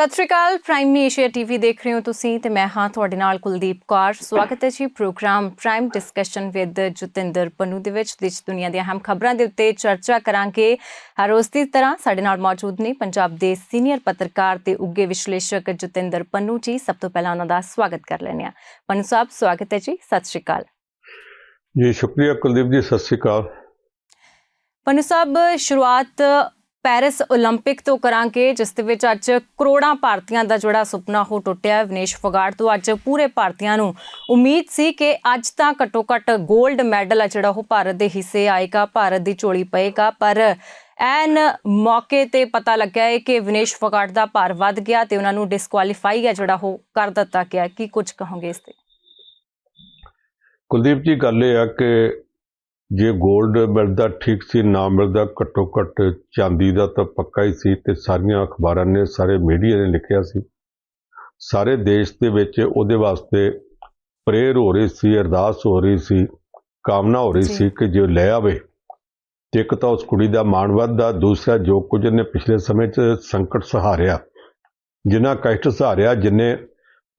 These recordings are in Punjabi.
ਸਤਿ ਸ਼੍ਰੀ ਅਕਾਲ ਪ੍ਰਾਈਮ ਏਸ਼ੀਆ ਟੀਵੀ ਦੇਖ ਰਹੇ ਹੋ ਤੁਸੀਂ ਤੇ ਮੈਂ ਹਾਂ ਤੁਹਾਡੇ ਨਾਲ ਕੁਲਦੀਪ ਕੌਰ। ਸਵਾਗਤ ਹੈ ਜੀ program prime discussion with Jatinder Pannu ਦੇ ਵਿੱਚ ਦੇਸ਼ ਦੁਨੀਆ ਦੀਆਂ ਅਹਿਮ ਖਬਰਾਂ ਦੇ ਉੱਤੇ ਚਰਚਾ ਕਰਾਂਗੇ। ਹਰ ਰੋਜ਼ ਦੀ ਤਰ੍ਹਾਂ ਸਾਡੇ ਨਾਲ ਮੌਜੂਦ ਨੇ ਪੰਜਾਬ ਦੇ ਸੀਨੀਅਰ ਪੱਤਰਕਾਰ ਤੇ ਉੱਗੇ ਵਿਸ਼ਲੇਸ਼ਕ ਜਤਿੰਦਰ ਪਨੂ ਜੀ। ਸਭ ਤੋਂ ਪਹਿਲਾਂ ਉਹਨਾਂ ਦਾ ਸਵਾਗਤ ਕਰ ਲੈਂਦੇ ਹਾਂ। ਪਨੂ ਸਾਹਿਬ ਸਵਾਗਤ ਹੈ ਜੀ। ਸਤਿ ਸ਼੍ਰੀ ਅਕਾਲ। ਜੀ ਸ਼ੁਕਰੀਆ ਕੁਲਦੀਪ ਜੀ। ਸਤਿ ਸ਼੍ਰੀ ਅਕਾਲ। ਪਨੂ ਸਾਹਿਬ ਸ਼ੁਰੂਆਤ ਪੈਰਿਸ 올림픽 ਤੋਂ ਕਰਾਂਗੇ, ਜਿਸ ਦੇ ਵਿੱਚ ਅੱਜ ਕਰੋੜਾਂ ਭਾਰਤੀਆਂ ਦਾ ਜਿਹੜਾ ਸੁਪਨਾ ਹੋ ਟੁੱਟਿਆ ਵਿਨੇਸ਼ ਫਗਾੜ ਤੋਂ ਅੱਜ ਪੂਰੇ ਭਾਰਤੀਆਂ ਨੂੰ ਉਮੀਦ ਸੀ ਕਿ ਅੱਜ ਤਾਂ ਘੱਟੋ ਘੱਟ 골ਡ ਮੈਡਲ ਆ ਜਿਹੜਾ ਉਹ ਭਾਰਤ ਦੇ ਹਿੱਸੇ ਆਏਗਾ, ਭਾਰਤ ਦੀ ਝੋਲੀ ਪਏਗਾ। ਪਰ ਐਨ ਮੌਕੇ ਤੇ ਪਤਾ ਲੱਗਿਆ ਹੈ ਕਿ ਵਿਨੇਸ਼ ਫਗਾੜ ਦਾ ਭਾਰ ਵੱਧ ਗਿਆ ਤੇ ਉਹਨਾਂ ਨੂੰ ਡਿਸਕੁਆਲੀਫਾਈ ਹੈ ਜਿਹੜਾ ਉਹ ਕਰ ਦਿੱਤਾ ਗਿਆ ਕੀ ਕੁਝ ਕਹੋਗੇ ਇਸ ਤੇ? ਕੁਲਦੀਪ ਜੀ, ਗੱਲ ਇਹ ਆ ਕਿ ਜੇ 골ਡ ਮਿਲਦਾ ਠੀਕ ਸੀ ਨਾ ਮਿਲਦਾ ਘੱਟੋ ਘੱਟ ਚਾਂਦੀ ਦਾ ਤਾਂ ਪੱਕਾ ਹੀ ਸੀ ਤੇ ਸਾਰੀਆਂ ਅਖਬਾਰਾਂ ਨੇ ਸਾਰੇ ਮੀਡੀਆ ਨੇ ਲਿਖਿਆ ਸੀ ਸਾਰੇ ਦੇਸ਼ ਦੇ ਵਿੱਚ ਉਹਦੇ ਵਾਸਤੇ ਪ੍ਰੇਅਰ ਹੋ ਰਹੀ ਸੀ ਅਰਦਾਸ ਹੋ ਰਹੀ ਸੀ ਕਾਮਨਾ ਹੋ ਰਹੀ। ਸੀ ਕਿ ਜੇ ਲੈ ਆਵੇ ਤੇ ਇੱਕ ਤਾਂ ਉਸ ਕੁੜੀ ਦਾ ਮਾਣ ਵੱਧਦਾ ਦੂਸਰਾ ਜੋ ਕੁਝ ਨੇ ਪਿਛਲੇ ਸਮੇਂ 'ਚ ਸੰਕਟ ਸਹਾਰਿਆ ਜਿਨ੍ਹਾਂ ਕਸ਼ਟ ਸਹਾਰਿਆ ਜਿਨੇ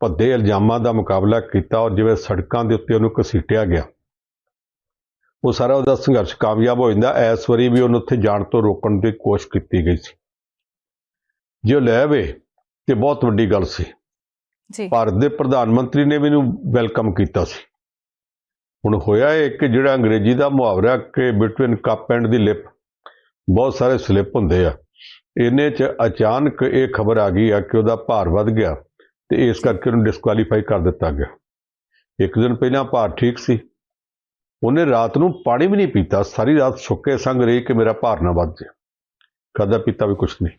ਭੱਦੇ ਇਲਜ਼ਾਮਾਂ ਦਾ ਮੁਕਾਬਲਾ ਕੀਤਾ ਔਰ ਜਿਵੇਂ ਸੜਕਾਂ ਦੇ ਉੱਤੇ ਉਹਨੂੰ ਘਸੀਟਿਆ ਗਿਆ ਉਹ ਸਾਰਾ ਉਹਦਾ ਸੰਘਰਸ਼ ਕਾਮਯਾਬ ਹੋ ਜਾਂਦਾ। ਐਸ ਵਾਰੀ ਵੀ ਉਹਨੂੰ ਉੱਥੇ ਜਾਣ ਤੋਂ ਰੋਕਣ ਦੀ ਕੋਸ਼ਿਸ਼ ਕੀਤੀ ਗਈ ਸੀ। ਜੇ ਉਹ ਲੈ ਆਵੇ ਤੇ ਬਹੁਤ ਵੱਡੀ ਗੱਲ ਸੀ। ਜੀ। ਭਾਰਤ ਦੇ ਪ੍ਰਧਾਨ ਮੰਤਰੀ ਨੇ ਵੀ ਇਹਨੂੰ ਵੈਲਕਮ ਕੀਤਾ ਸੀ। ਹੁਣ ਹੋਇਆ ਇਹ ਕਿ ਜਿਹੜਾ ਅੰਗਰੇਜ਼ੀ ਦਾ ਮੁਹਾਵਰਾ ਕਿ between cup and the lip ਬਹੁਤ ਸਾਰੇ ਸਲਿੱਪ ਹੁੰਦੇ ਆ। ਇਹਨੇ ਚ ਅਚਾਨਕ ਇਹ ਖਬਰ ਆ ਗਈ ਆ ਕਿ ਉਹਦਾ ਭਾਰ ਵੱਧ ਗਿਆ ਤੇ ਇਸ ਕਰਕੇ ਉਹਨੂੰ ਡਿਸਕੁਆਲੀਫਾਈ ਕਰ ਦਿੱਤਾ ਗਿਆ। ਇੱਕ ਦਿਨ ਪਹਿਲਾਂ ਭਾਰ ਠੀਕ ਸੀ। ਉਹਨੇ ਰਾਤ ਨੂੰ ਪਾਣੀ ਵੀ ਨਹੀਂ ਪੀਤਾ ਸਾਰੀ ਰਾਤ ਸੁੱਕੇ ਸੰਗ ਰਹੀ ਕਿ ਮੇਰਾ ਭਾਰ ਨਾ ਵੱਧ ਜਾਏ ਖਾਧਾ ਪੀਤਾ ਵੀ ਕੁਛ ਨਹੀਂ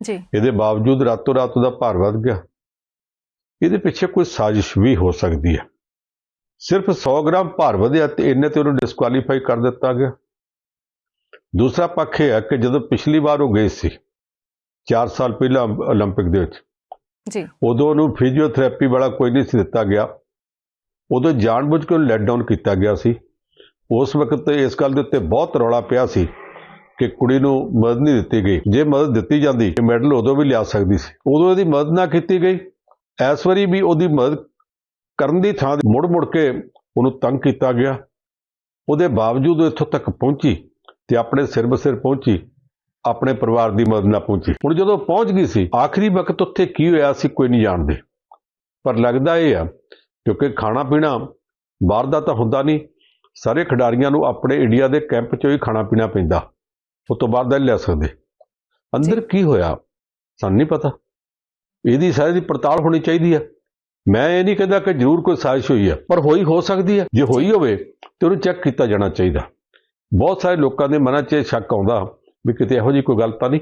ਜੀ ਇਹਦੇ ਬਾਵਜੂਦ ਰਾਤੋਂ ਰਾਤ ਉਹਦਾ ਭਾਰ ਵੱਧ ਗਿਆ ਇਹਦੇ ਪਿੱਛੇ ਕੋਈ ਸਾਜ਼ਿਸ਼ ਵੀ ਹੋ ਸਕਦੀ ਹੈ ਸਿਰਫ 100 ਗ੍ਰਾਮ ਭਾਰ ਵਧਿਆ ਤੇ ਇਹਨੇ ਤੇ ਉਹਨੂੰ ਡਿਸਕੁਆਲੀਫਾਈ ਕਰ ਦਿੱਤਾ ਗਿਆ ਦੂਸਰਾ ਪੱਖ ਇਹ ਹੈ ਕਿ ਜਦੋਂ ਪਿਛਲੀ ਵਾਰ ਉਹ ਗਏ ਸੀ 4 ਸਾਲ ਪਹਿਲਾਂ 올림픽 ਦੇ ਵਿੱਚ ਜੀ ਉਦੋਂ ਉਹਨੂੰ ਫਿਜ਼ੀਓਥੈਰੇਪੀ ਵਾਲਾ ਕੋਈ ਨਹੀਂ ਸੀ ਦਿੱਤਾ ਗਿਆ ਉਦੋਂ ਜਾਣਬੁੱਝ ਕੇ ਉਹਨੂੰ ਲੈਟ ਡਾਊਨ ਕੀਤਾ ਗਿਆ ਸੀ ਉਸ ਵਕਤ ਇਸ ਗੱਲ ਦੇ ਉੱਤੇ ਬਹੁਤ ਰੌਲਾ ਪਿਆ ਸੀ ਕਿ ਕੁੜੀ ਨੂੰ ਮਦਦ ਨਹੀਂ ਦਿੱਤੀ ਗਈ। ਜੇ ਮਦਦ ਦਿੱਤੀ ਜਾਂਦੀ, ਇਹ ਮੈਡਲ ਉਦੋਂ ਵੀ ਲਿਆ ਸਕਦੀ ਸੀ। ਉਦੋਂ ਇਹਦੀ ਮਦਦ ਨਾ ਕੀਤੀ ਗਈ। ਇਸ ਵਾਰੀ ਵੀ ਉਹਦੀ ਮਦਦ ਕਰਨ ਦੀ ਥਾਂ ਮੁੜ ਮੁੜ ਕੇ ਉਹਨੂੰ ਤੰਗ ਕੀਤਾ ਗਿਆ। ਉਹਦੇ ਬਾਵਜੂਦ ਉਹ ਇੱਥੋਂ ਤੱਕ ਪਹੁੰਚੀ ਤੇ ਆਪਣੇ ਸਿਰ ਬਸਿਰ ਪਹੁੰਚੀ, ਆਪਣੇ ਪਰਿਵਾਰ ਦੀ ਮਦਦ ਨਾਲ ਪਹੁੰਚੀ। ਹੁਣ ਜਦੋਂ ਪਹੁੰਚ ਗਈ ਸੀ, ਆਖਰੀ ਵਕਤ ਉੱਥੇ ਕੀ ਹੋਇਆ ਸੀ ਕੋਈ ਨਹੀਂ ਜਾਣਦੇ। ਪਰ ਲੱਗਦਾ ਇਹ ਆ, ਕਿਉਂਕਿ ਖਾਣਾ ਪੀਣਾ ਬਾਹਰ ਦਾ ਤਾਂ ਹੁੰਦਾ ਨਹੀਂ ਸਾਰੇ ਖਿਡਾਰੀਆਂ ਨੂੰ ਆਪਣੇ ਇੰਡੀਆ ਦੇ ਕੈਂਪ 'ਚੋਂ ਹੀ ਖਾਣਾ ਪੀਣਾ ਪੈਂਦਾ। ਉਸ ਤੋਂ ਬਾਅਦ ਦਾ ਲੈ ਸਕਦੇ। ਅੰਦਰ ਕੀ ਹੋਇਆ? ਸਾਨੂੰ ਨਹੀਂ ਪਤਾ। ਇਹਦੀ ਸਾਰੀ ਦੀ ਪੜਤਾਲ ਹੋਣੀ ਚਾਹੀਦੀ ਹੈ ਮੈਂ ਇਹ ਨਹੀਂ ਕਹਿੰਦਾ ਕਿ ਜ਼ਰੂਰ ਕੋਈ ਸਾਜ਼ਿਸ਼ ਹੋਈ ਹੈ ਪਰ ਹੋਈ ਹੋ ਸਕਦੀ ਹੈ ਜੇ ਹੋਈ ਹੋਵੇ ਤੇ ਉਹਨੂੰ ਚੈੱਕ ਕੀਤਾ ਜਾਣਾ ਚਾਹੀਦਾ। ਬਹੁਤ ਸਾਰੇ ਲੋਕਾਂ ਦੇ ਮਨਾਂ 'ਚ ਇਹ ਸ਼ੱਕ ਆਉਂਦਾ ਵੀ ਕਿਤੇ ਇਹੋ ਜਿਹੀ ਕੋਈ ਗੱਲ ਤਾਂ ਨਹੀਂ।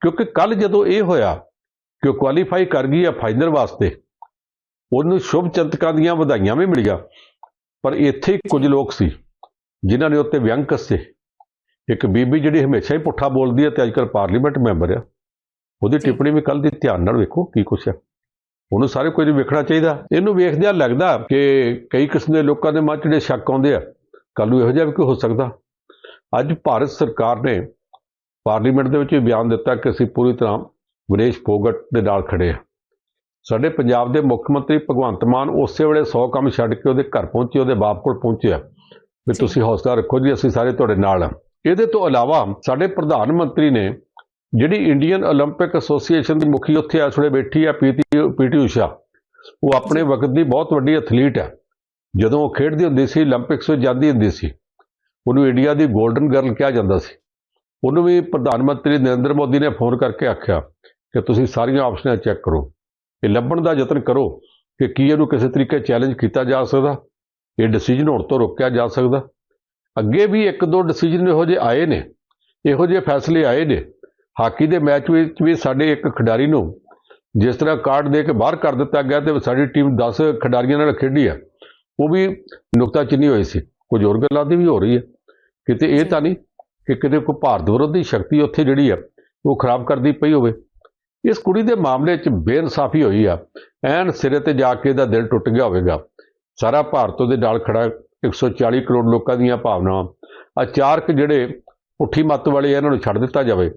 ਕਿਉਂਕਿ ਕੱਲ ਜਦੋਂ ਇਹ ਹੋਇਆ ਕਿ ਉਹ ਕੁਆਲੀਫਾਈ ਕਰ ਗਈ ਹੈ ਫਾਈਨਲ ਵਾਸਤੇ ਉਹਨੂੰ ਸ਼ੁਭ ਚੰਤਕਾਂ ਦੀਆਂ ਵਧਾਈਆਂ ਵੀ ਮਿਲੀਆਂ। ਪਰ ਇੱਥੇ ਕੁਝ ਲੋਕ ਸੀ ਜਿਨ੍ਹਾਂ ਨੇ ਉੱਤੇ ਵਿਅੰਗ ਕੱਸੇ। ਇੱਕ ਬੀਬੀ ਜਿਹੜੀ ਹਮੇਸ਼ਾ ਹੀ ਪੁੱਠਾ ਬੋਲਦੀ ਹੈ ਤੇ ਅੱਜਕੱਲ ਪਾਰਲੀਮੈਂਟ ਮੈਂਬਰ ਆ ਉਹਦੀ। ਟਿੱਪਣੀ ਵੀ ਕੱਲ ਦੀ ਧਿਆਨ ਨਾਲ ਵੇਖੋ ਕੀ ਕੁਛ ਹੈ ਉਹਨੂੰ ਸਾਰੇ ਕੁਝ ਵੇਖਣਾ ਚਾਹੀਦਾ। ਇਹਨੂੰ ਵੇਖਦਿਆਂ ਲੱਗਦਾ ਕਿ ਕਈ ਕਿਸਮ ਦੇ ਲੋਕਾਂ ਦੇ ਮਨ 'ਚ ਜਿਹੜੇ ਸ਼ੱਕ ਆਉਂਦੇ ਆ ਕੱਲ ਨੂੰ ਇਹੋ ਜਿਹਾ ਵੀ ਕੋਈ ਹੋ ਸਕਦਾ। ਅੱਜ ਭਾਰਤ ਸਰਕਾਰ ਨੇ ਪਾਰਲੀਮੈਂਟ ਦੇ ਵਿੱਚ ਬਿਆਨ ਦਿੱਤਾ ਕਿ ਅਸੀਂ ਪੂਰੀ ਤਰ੍ਹਾਂ ਵਿਨੇਸ਼ ਫੋਗਟ ਦੇ ਨਾਲ ਖੜੇ ਆ। ਸਾਡੇ ਪੰਜਾਬ ਦੇ ਮੁੱਖ ਮੰਤਰੀ ਭਗਵੰਤ ਮਾਨ ਉਸੇ ਵੇਲੇ 100 ਕੰਮ ਛੱਡ ਕੇ ਉਹਦੇ ਘਰ ਪਹੁੰਚੇ ਉਹਦੇ ਬਾਪ ਕੋਲ ਪਹੁੰਚਿਆ ਵੀ ਤੁਸੀਂ ਹੌਸਲਾ ਰੱਖੋ ਜੀ ਅਸੀਂ ਸਾਰੇ ਤੁਹਾਡੇ ਨਾਲ ਹਾਂ ਇਹਦੇ ਤੋਂ ਇਲਾਵਾ ਸਾਡੇ ਪ੍ਰਧਾਨ ਮੰਤਰੀ ਨੇ ਜਿਹੜੀ ਇੰਡੀਅਨ 올림픽 ਐਸੋਸੀਏਸ਼ਨ ਦੀ ਮੁਖੀ ਉੱਥੇ ਇਸ ਵੇਲੇ ਬੈਠੀ ਆ ਪੀਟੀ ਪੀਟੀ ਉਸ਼ਾ ਉਹ ਆਪਣੇ ਵਕਤ ਦੀ ਬਹੁਤ ਵੱਡੀ ਐਥਲੀਟ ਹੈ ਜਦੋਂ ਉਹ ਖੇਡਦੀ ਹੁੰਦੀ ਸੀ 올림픽ਸ ਵਿੱਚ ਜਾਂਦੀ ਹੁੰਦੀ ਸੀ ਉਹਨੂੰ ਇੰਡੀਆ ਦੀ 골ਡਨ ਗਰਲ ਕਿਹਾ ਜਾਂਦਾ ਸੀ। ਉਹਨੂੰ ਵੀ ਪ੍ਰਧਾਨ ਮੰਤਰੀ ਨਰਿੰਦਰ ਮੋਦੀ ਨੇ ਫੋਨ ਕਰਕੇ ਆਖਿਆ ਕਿ ਤੁਸੀਂ ਸਾਰੀਆਂ ਆਪਸ਼ਨਾਂ ਚੈੱਕ ਕਰੋ। ਇਹ ਲੱਭਣ ਦਾ ਯਤਨ ਕਰੋ ਕਿ ਕੀ ਇਹਨੂੰ ਕਿਸੇ ਤਰੀਕੇ ਚੈਲੰਜ ਕੀਤਾ ਜਾ ਸਕਦਾ? ਇਹ ਡਿਸੀਜਨ ਹੋਣ ਤੋਂ ਰੋਕਿਆ ਜਾ ਸਕਦਾ? ਅੱਗੇ ਵੀ ਇੱਕ ਦੋ ਡਿਸੀਜਨ ਇਹੋ ਜਿਹੇ ਆਏ ਨੇ ਇਹੋ ਜਿਹੇ ਫੈਸਲੇ ਆਏ ਨੇ। ਹਾਕੀ ਦੇ ਮੈਚ ਵਿੱਚ ਵੀ ਸਾਡੇ ਇੱਕ ਖਿਡਾਰੀ ਨੂੰ ਜਿਸ ਤਰ੍ਹਾਂ ਕਾਰਡ ਦੇ ਕੇ ਬਾਹਰ ਕਰ ਦਿੱਤਾ ਗਿਆ ਤੇ ਸਾਡੀ ਟੀਮ 10 ਖਿਡਾਰੀਆਂ ਨਾਲ ਖੇਡੀ ਆ ਉਹ ਵੀ ਨੁਕਤਾ ਚਿੰਨੀ ਹੋਈ ਸੀ। ਕੁਝ ਹੋਰ ਗੱਲਾਂ ਦੀ ਵੀ ਹੋ ਰਹੀ ਹੈ ਕਿਤੇ ਇਹ ਤਾਂ ਨਹੀਂ ਕਿ ਕਿਤੇ ਕੋਈ ਭਾਰਤ ਵਿਰੋਧੀ ਸ਼ਕਤੀ ਉੱਥੇ ਜਿਹੜੀ ਆ ਉਹ ਖਰਾਬ ਕਰਦੀ ਪਈ ਹੋਵੇ। ਇਸ ਕੁੜੀ ਦੇ ਮਾਮਲੇ 'ਚ ਬੇਇਨਸਾਫੀ ਹੋਈ ਆ। ਐਨ ਸਿਰੇ ਤੇ ਜਾ ਕੇ ਇਹਦਾ ਦਿਲ ਟੁੱਟ ਗਿਆ ਹੋਵੇਗਾ। ਸਾਰਾ ਭਾਰਤ ਉਹਦੇ ਨਾਲ ਖੜਾ 140 ਕਰੋੜ ਲੋਕਾਂ ਦੀਆਂ ਭਾਵਨਾਵਾਂ। ਅਚਾਰਕ ਜਿਹੜੇ ਪੁੱਠੀ ਮੱਤ ਵਾਲੇ ਆ, ਇਹਨਾਂ ਨੂੰ ਛੱਡ ਦਿੱਤਾ ਜਾਵੇ।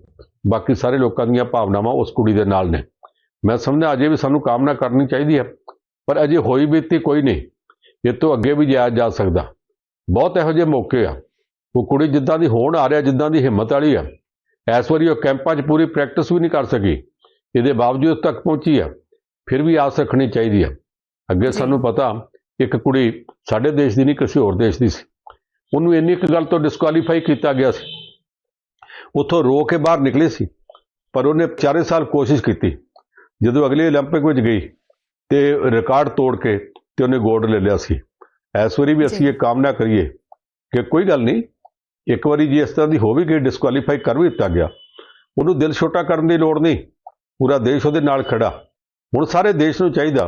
ਬਾਕੀ ਸਾਰੇ ਲੋਕਾਂ ਦੀਆਂ ਭਾਵਨਾਵਾਂ ਉਸ ਕੁੜੀ ਦੇ ਨਾਲ ਨੇ। ਮੈਂ ਸਮਝਦਾ ਅਜੇ ਵੀ ਸਾਨੂੰ ਕਾਮਨਾ ਕਰਨੀ ਚਾਹੀਦੀ ਹੈ ਪਰ ਅਜੇ ਹੋਈ ਬੀਤੀ ਕੋਈ ਨਹੀਂ। ਇਹ ਤੋਂ ਅੱਗੇ ਵੀ ਜਾਇਆ ਜਾ ਸਕਦਾ। ਬਹੁਤ ਇਹੋ ਜਿਹੇ ਮੌਕੇ ਆ। ਉਹ ਕੁੜੀ ਜਿੱਦਾਂ ਦੀ ਹੋਣ ਆ ਰਿਹਾ ਜਿੱਦਾਂ ਦੀ ਹਿੰਮਤ ਵਾਲੀ ਆ। ਇਸ ਵਾਰੀ ਉਹ ਕੈਂਪਾਂ 'ਚ ਪੂਰੀ ਪ੍ਰੈਕਟਿਸ ਵੀ ਨਹੀਂ ਕਰ ਸਕੀ। ਇਹਦੇ ਬਾਵਜੂਦ ਇੱਥੇ ਤੱਕ ਪਹੁੰਚੀ ਆ ਫਿਰ ਵੀ ਆਸ ਰੱਖਣੀ ਚਾਹੀਦੀ ਆ ਅੱਗੇ ਜੀ। ਸਾਨੂੰ ਪਤਾ ਇੱਕ ਕੁੜੀ ਸਾਡੇ ਦੇਸ਼ ਦੀ ਨਹੀਂ ਕਿਸੇ ਹੋਰ ਦੇਸ਼ ਦੀ ਸੀ ਉਹਨੂੰ ਇੰਨੀ ਕੁ ਗੱਲ ਤੋਂ ਡਿਸਕੁਆਲੀਫਾਈ ਕੀਤਾ ਗਿਆ ਸੀ ਉੱਥੋਂ ਰੋ ਕੇ ਬਾਹਰ ਨਿਕਲੇ ਸੀ ਪਰ ਉਹਨੇ 4 ਸਾਲ ਕੋਸ਼ਿਸ਼ ਕੀਤੀ ਜਦੋਂ ਅਗਲੇ 올림픽 ਵਿੱਚ ਗਈ ਤੇ ਰਿਕਾਰਡ ਤੋੜ ਕੇ ਤੇ ਉਹਨੇ ਗੋਲਡ ਲੈ ਲਿਆ ਸੀ ਇਸ ਵਾਰੀ ਵੀ ਅਸੀਂ ਜੀ। ਇਹ ਕਾਮਨਾ ਕਰੀਏ ਕਿ ਕੋਈ ਗੱਲ ਨਹੀਂ ਇੱਕ ਵਾਰੀ ਜੇ ਇਸ ਤਰ੍ਹਾਂ ਦੀ ਹੋ ਵੀ ਗਈ ਡਿਸਕੁਆਲੀਫਾਈ ਕਰ ਵੀ ਦਿੱਤਾ ਗਿਆ ਉਹਨੂੰ ਦਿਲ ਛੋਟਾ ਕਰਨ ਦੀ ਲੋੜ ਨਹੀਂ ਪੂਰਾ ਦੇਸ਼ ਉਹਦੇ ਨਾਲ ਖੜਾ। ਹੁਣ ਸਾਰੇ ਦੇਸ਼ ਨੂੰ ਚਾਹੀਦਾ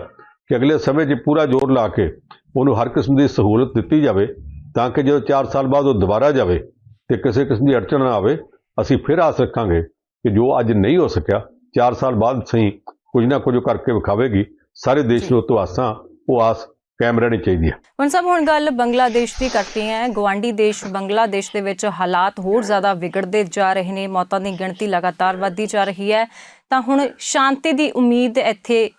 ਕਿ ਅਗਲੇ ਸਮੇਂ 'ਚ ਪੂਰਾ ਜ਼ੋਰ ਲਾ ਕੇ ਉਹਨੂੰ ਹਰ ਕਿਸਮ ਦੀ ਸਹੂਲਤ ਦਿੱਤੀ ਜਾਵੇ ਤਾਂ ਕਿ ਜਦੋਂ 4 ਸਾਲ ਬਾਅਦ ਉਹ ਦੁਬਾਰਾ ਜਾਵੇ ਤੇ ਕਿਸੇ ਕਿਸਮ ਦੀ ਅੜਚਣ ਨਾ ਆਵੇ ਅਸੀਂ ਫਿਰ ਆਸ ਰੱਖਾਂਗੇ ਕਿ ਜੋ ਅੱਜ ਨਹੀਂ ਹੋ ਸਕਿਆ 4 ਸਾਲ ਬਾਅਦ ਸਹੀ ਕੁਝ ਨਾ ਕੁਝ ਕਰਕੇ ਵਿਖਾਵੇਗੀ। ਸਾਰੇ ਦੇਸ਼। ਨੂੰ ਤੋਂ ਆਸਾਂ ਉਹ ਆਸ ਕਾਇਮ ਰਹਿਣੀ ਚਾਹੀਦੀ ਹੈ। ਹੁਣ ਸਭ ਹੁਣ ਗੱਲ ਬੰਗਲਾਦੇਸ਼ ਦੀ ਕਰਤੇ ਹੈ। ਗਵਾਂਡੀ ਦੇਸ਼ ਬੰਗਲਾਦੇਸ਼ ਦੇ ਵਿੱਚ ਹਾਲਾਤ ਹੋਰ ਜ਼ਿਆਦਾ ਵਿਗੜਦੇ ਜਾ ਰਹੇ ਨੇ। ਮੌਤਾਂ ਦੀ ਗਿਣਤੀ ਲਗਾਤਾਰ ਵੱਧਦੀ ਜਾ ਰਹੀ ਹੈ। ਤਾਂ ਹੁਣ ਸ਼ਾਂਤੀ ਦੀ ਉਮੀਦ ਇੱਥੇ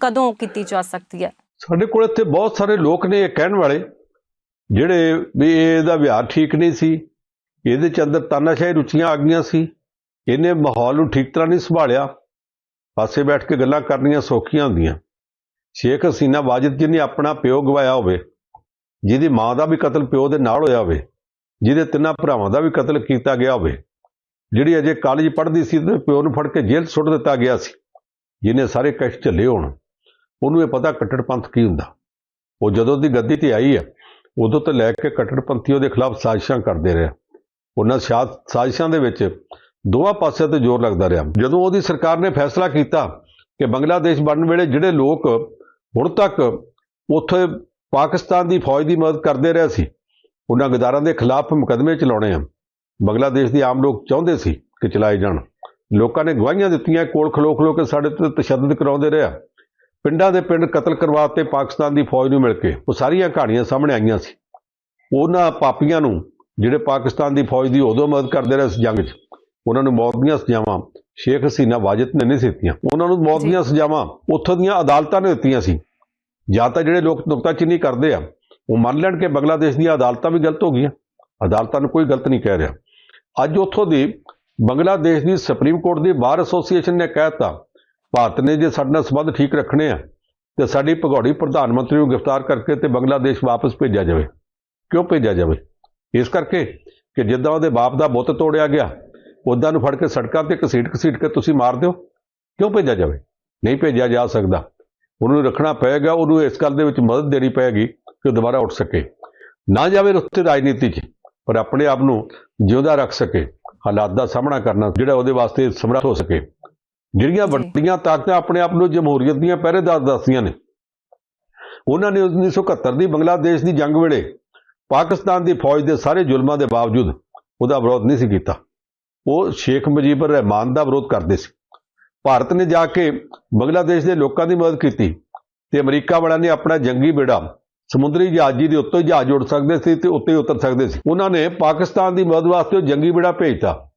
ਕਦੋਂ ਕੀਤੀ ਜਾ ਸਕਦੀ ਹੈ? ਸਾਡੇ ਕੋਲ ਇੱਥੇ ਬਹੁਤ ਸਾਰੇ ਲੋਕ ਨੇ ਇਹ ਕਹਿਣ ਵਾਲੇ, ਜਿਹੜੇ ਵੀ ਇਹਦਾ ਵਿਹਾਰ ਠੀਕ ਨਹੀਂ ਸੀ, ਇਹਦੇ ਚ ਅੰਦਰ ਤਾਨਾਸ਼ਾਹੀ ਰੁਚੀਆਂ ਆ ਗਈਆਂ ਸੀ, ਇਹਨੇ ਮਾਹੌਲ ਨੂੰ ਠੀਕ ਤਰ੍ਹਾਂ ਨਹੀਂ ਸੰਭਾਲਿਆ, ਪਾਸੇ ਬੈਠ ਕੇ ਗੱਲਾਂ ਕਰਨੀਆਂ ਸੌਖੀਆਂ ਹੁੰਦੀਆਂ। ਸ਼ੇਖ ਹਸੀਨਾ ਬਾਜਿਦ ਜੀ ਨੇ ਆਪਣਾ ਪਿਓ ਗਵਾਇਆ ਹੋਵੇ, ਜਿਹਦੀ ਮਾਂ ਦਾ ਵੀ ਕਤਲ ਪਿਓ ਦੇ ਨਾਲ ਹੋਇਆ ਹੋਵੇ, ਜਿਹਦੇ ਤਿੰਨਾਂ ਭਰਾਵਾਂ ਦਾ ਵੀ ਕਤਲ ਕੀਤਾ ਗਿਆ ਹੋਵੇ ਜਿਹੜੀ ਅਜੇ ਕਾਲਜ ਪੜ੍ਹਦੀ ਸੀ ਤੇ ਪਿਓ ਨੂੰ ਫੜ ਕੇ ਜੇਲ੍ਹ 'ਚ ਸੁੱਟ ਦਿੱਤਾ ਗਿਆ ਸੀ। ਜਿਹਨੇ ਸਾਰੇ ਕਸ਼ਟ ਝੱਲੇ ਹੋਣ, ਉਹਨੂੰ ਇਹ ਪਤਾ ਕੱਟੜਪੰਥ ਕੀ ਹੁੰਦਾ। ਉਹ ਜਦੋਂ ਦੀ ਗੱਦੀ ਤੇ ਆਈ ਆ, ਉਦੋਂ ਤੋਂ ਲੈ ਕੇ ਕੱਟੜਪੰਥੀ ਉਹਦੇ ਖਿਲਾਫ ਸਾਜ਼ਿਸ਼ਾਂ ਕਰਦੇ ਰਹੇ। ਉਹਨਾਂ ਸਾਜ਼ਿਸ਼ਾਂ ਦੇ ਵਿੱਚ ਦੋਵਾਂ ਪਾਸਿਆਂ ਤੇ ਜ਼ੋਰ ਲੱਗਦਾ ਰਿਹਾ। ਜਦੋਂ ਉਹਦੀ ਸਰਕਾਰ ਨੇ ਫੈਸਲਾ ਕੀਤਾ ਕਿ ਬੰਗਲਾਦੇਸ਼ ਬਣਨ ਵੇਲੇ ਜਿਹੜੇ ਲੋਕ ਹੁਣ ਤੱਕ ਉੱਥੇ ਪਾਕਿਸਤਾਨ ਦੀ ਫੌਜ ਦੀ ਮਦਦ ਕਰਦੇ ਰਹੇ ਸੀ, ਉਹਨਾਂ ਗਦਾਰਾਂ ਦੇ ਖਿਲਾਫ ਮੁਕੱਦਮੇ ਚਲਾਉਣੇ ਆ। ਬੰਗਲਾਦੇਸ਼ ਦੇ ਆਮ ਲੋਕ ਚਾਹੁੰਦੇ ਸੀ ਕਿ ਚਲਾਏ ਜਾਣ। ਲੋਕਾਂ ਨੇ ਗਵਾਹੀਆਂ ਦਿੱਤੀਆਂ ਕੋਲ ਖਲੋ ਖਲੋ ਕੇ ਸਾਡੇ ਤੇ ਤਸ਼ੱਦਦ ਕਰਾਉਂਦੇ ਰਿਹਾ ਪਿੰਡਾਂ ਦੇ ਪਿੰਡ ਕਤਲ ਕਰਵਾਤੇ ਪਾਕਿਸਤਾਨ ਦੀ ਫੌਜ ਨੂੰ ਮਿਲ ਕੇ ਉਹ ਸਾਰੀਆਂ ਕਹਾਣੀਆਂ ਸਾਹਮਣੇ ਆਈਆਂ ਸੀ। ਉਹਨਾਂ ਪਾਪੀਆਂ ਨੂੰ ਜਿਹੜੇ ਪਾਕਿਸਤਾਨ ਦੀ ਫੌਜ ਦੀ ਉਦੋਂ ਮਦਦ ਕਰਦੇ ਰਹੇ ਇਸ ਜੰਗ 'ਚ ਉਹਨਾਂ ਨੂੰ ਮੌਤ ਦੀਆਂ ਸਜ਼ਾਵਾਂ ਸ਼ੇਖ ਹਸੀਨਾ ਵਾਜਦ ਨੇ ਨਹੀਂ ਦਿੱਤੀਆਂ। ਉਹਨਾਂ ਨੂੰ ਮੌਤ। ਦੀਆਂ ਸਜ਼ਾਵਾਂ ਉੱਥੋਂ ਦੀਆਂ ਅਦਾਲਤਾਂ ਨੇ ਦਿੱਤੀਆਂ ਸੀ। ਜਾਂ ਤਾਂ ਜਿਹੜੇ ਲੋਕ ਨੁਕਤਾਚੀਨੀ ਕਰਦੇ ਆ ਉਹ ਮੰਨ ਲੈਣ ਕਿ ਬੰਗਲਾਦੇਸ਼ ਦੀਆਂ ਅਦਾਲਤਾਂ ਵੀ ਗਲਤ ਹੋ ਗਈਆਂ। ਅਦਾਲਤਾਂ ਨੂੰ ਕੋਈ ਗਲਤ ਨਹੀਂ ਕਹਿ ਰਿਹਾ। ਅੱਜ ਉੱਥੋਂ ਦੀ ਬੰਗਲਾਦੇਸ਼ ਦੀ ਸੁਪਰੀਮ ਕੋਰਟ ਦੀ ਬਾਰ ਐਸੋਸੀਏਸ਼ਨ ਨੇ ਕਹਿਤਾ ਭਾਰਤ ਨੇ ਜੇ ਸਾਡੇ ਨਾਲ ਸੰਬੰਧ ਠੀਕ ਰੱਖਣੇ ਆ, ਤੇ ਸਾਡੀ ਭਗੌੜੀ ਪ੍ਰਧਾਨ ਮੰਤਰੀ ਨੂੰ ਗ੍ਰਿਫਤਾਰ ਕਰਕੇ ਤੇ ਬੰਗਲਾਦੇਸ਼ ਵਾਪਸ ਭੇਜਿਆ ਜਾਵੇ। ਕਿਉਂ ਭੇਜਿਆ ਜਾਵੇ? ਇਸ ਕਰਕੇ ਕਿ ਜਿੱਦਾਂ ਉਹਦੇ ਬਾਪ ਦਾ ਬੁੱਤ ਤੋੜਿਆ ਗਿਆ ਉਦਾਂ ਨੂੰ ਫੜ ਕੇ ਸੜਕਾਂ ਤੇ ਘਸੀਟ ਘਸੀਟ ਕੇ ਤੁਸੀਂ ਮਾਰ ਦਿਓ। ਕਿਉਂ ਭੇਜਿਆ ਜਾਵੇ? ਨਹੀਂ ਭੇਜਿਆ ਜਾ ਸਕਦਾ। ਉਹਨੂੰ ਰੱਖਣਾ ਪਏਗਾ, ਉਹਨੂੰ ਇਸ ਗੱਲ ਦੇ ਵਿੱਚ ਮਦਦ ਦੇਣੀ ਪਏਗੀ ਕਿ ਉਹ ਦੁਬਾਰਾ ਉੱਠ ਸਕੇ। ਨਾ ਜਾਵੇ ਉੱਥੇ ਰਾਜਨੀਤੀ 'ਚ। ਪਰ ਆਪਣੇ ਆਪ ਨੂੰ ਜਿਉਂਦਾ ਰੱਖ ਸਕੇ ਹਾਲਾਤ ਦਾ ਸਾਹਮਣਾ ਕਰਨਾ ਜਿਹੜਾ ਉਹਦੇ ਵਾਸਤੇ ਸਮਰੱਥ ਹੋ ਸਕੇ। ਜਿਹੜੀਆਂ। ਵੱਡੀਆਂ ਤਾਕਤਾਂ ਆਪਣੇ ਆਪ ਨੂੰ ਜਮਹੂਰੀਅਤ ਦੀਆਂ ਪਹਿਰੇਦਾਰ ਦੱਸਦੀਆਂ ਨੇ। ਉਹਨਾਂ ਨੇ 1971 ਦੀ ਬੰਗਲਾਦੇਸ਼ ਦੀ ਜੰਗ ਵੇਲੇ ਪਾਕਿਸਤਾਨ ਦੀ ਫੌਜ ਦੇ ਸਾਰੇ ਜ਼ੁਲਮਾਂ ਦੇ ਬਾਵਜੂਦ ਉਹਦਾ ਵਿਰੋਧ ਨਹੀਂ ਸੀ ਕੀਤਾ। ਉਹ ਸ਼ੇਖ ਮੁਜੀਬੁਰ ਰਹਿਮਾਨ ਦਾ ਵਿਰੋਧ ਕਰਦੇ ਸੀ। ਭਾਰਤ ਨੇ ਜਾ ਕੇ ਬੰਗਲਾਦੇਸ਼ ਦੇ ਲੋਕਾਂ ਦੀ ਮਦਦ ਕੀਤੀ ਤੇ ਅਮਰੀਕਾ ਵਾਲਿਆਂ ਨੇ ਆਪਣਾ ਜੰਗੀ ਬੇੜਾ ਸਮੁੰਦਰੀ ਜਹਾਜ਼ੀ ਦੇ ਉੱਤੇ ਜਹਾਜ਼ ਉੱਡ ਸਕਦੇ ਸੀ ਤੇ ਉੱਤੇ ਹੀ ਉਤਰ ਸਕਦੇ ਸੀ। ਉਹਨਾਂ ਨੇ ਪਾਕਿਸਤਾਨ ਦੀ ਮਦਦ ਵਾਸਤੇ ਉਹ ਜੰਗੀ ਬੇੜਾ ਭੇਜਤਾ।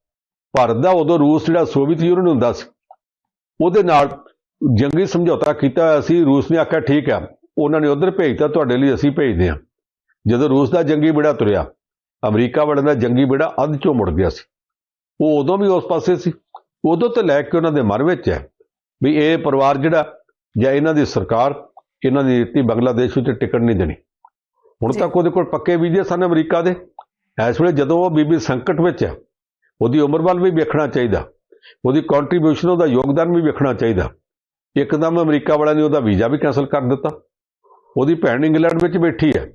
ਭਾਰਤ ਦਾ ਉਦੋਂ ਰੂਸ ਜਿਹੜਾ ਸੋਵੀਅਤ ਯੂਨੀਅਨ ਹੁੰਦਾ ਸੀ। ਉਹਦੇ ਨਾਲ ਜੰਗੀ ਸਮਝੌਤਾ ਕੀਤਾ ਹੋਇਆ ਸੀ। ਰੂਸ ਨੇ ਆਖਿਆ, ਠੀਕ ਹੈ, ਉਹਨਾਂ ਨੇ ਉਧਰ ਭੇਜਤਾ, ਤੁਹਾਡੇ ਲਈ ਅਸੀਂ ਭੇਜਦੇ ਹਾਂ। ਜਦੋਂ ਰੂਸ ਦਾ ਜੰਗੀ ਬੇੜਾ ਤੁਰਿਆ, ਅਮਰੀਕਾ ਵਾਲਿਆਂ ਦਾ ਜੰਗੀ ਬੇੜਾ ਅੱਧ ਚੋਂ ਮੁੜ ਗਿਆ ਸੀ। ਉਹ ਉਦੋਂ ਵੀ ਉਸ ਪਾਸੇ ਸੀ। ਉਦੋਂ ਤੋਂ ਲੈ ਕੇ ਉਹਨਾਂ ਦੇ ਮਨ ਵਿੱਚ ਹੈ ਵੀ ਇਹ ਪਰਿਵਾਰ ਜਿਹੜਾ ਜਾਂ ਇਹਨਾਂ ਦੀ ਸਰਕਾਰ ਇਹਨਾਂ ਦੀ ਨੀਤੀ ਬੰਗਲਾਦੇਸ਼ ਵਿੱਚ ਟਿਕਣ ਨਹੀਂ ਦੇਣੀ। ਹੁਣ। ਤੱਕ ਉਹਦੇ ਕੋਲ ਪੱਕੇ ਵੀਜ਼ੇ ਸਨ ਅਮਰੀਕਾ ਦੇ। ਇਸ ਵੇਲੇ ਜਦੋਂ ਉਹ ਬੀਬੀ ਸੰਕਟ ਵਿੱਚ ਹੈ ਉਹਦੀ ਉਮਰ ਵੱਲ ਵੀ ਵੇਖਣਾ ਚਾਹੀਦਾ। ਉਹਦੀ ਕੰਟਰੀਬਿਊਸ਼ਨ ਉਹਦਾ ਯੋਗਦਾਨ ਵੀ ਵੇਖਣਾ ਚਾਹੀਦਾ। ਇੱਕਦਮ ਅਮਰੀਕਾ ਵਾਲਿਆਂ ਨੇ ਉਹਦਾ ਵੀਜ਼ਾ ਵੀ ਕੈਨਸਲ ਕਰ ਦਿੱਤਾ। ਉਹਦੀ ਭੈਣ ਇੰਗਲੈਂਡ ਵਿੱਚ ਬੈਠੀ ਹੈ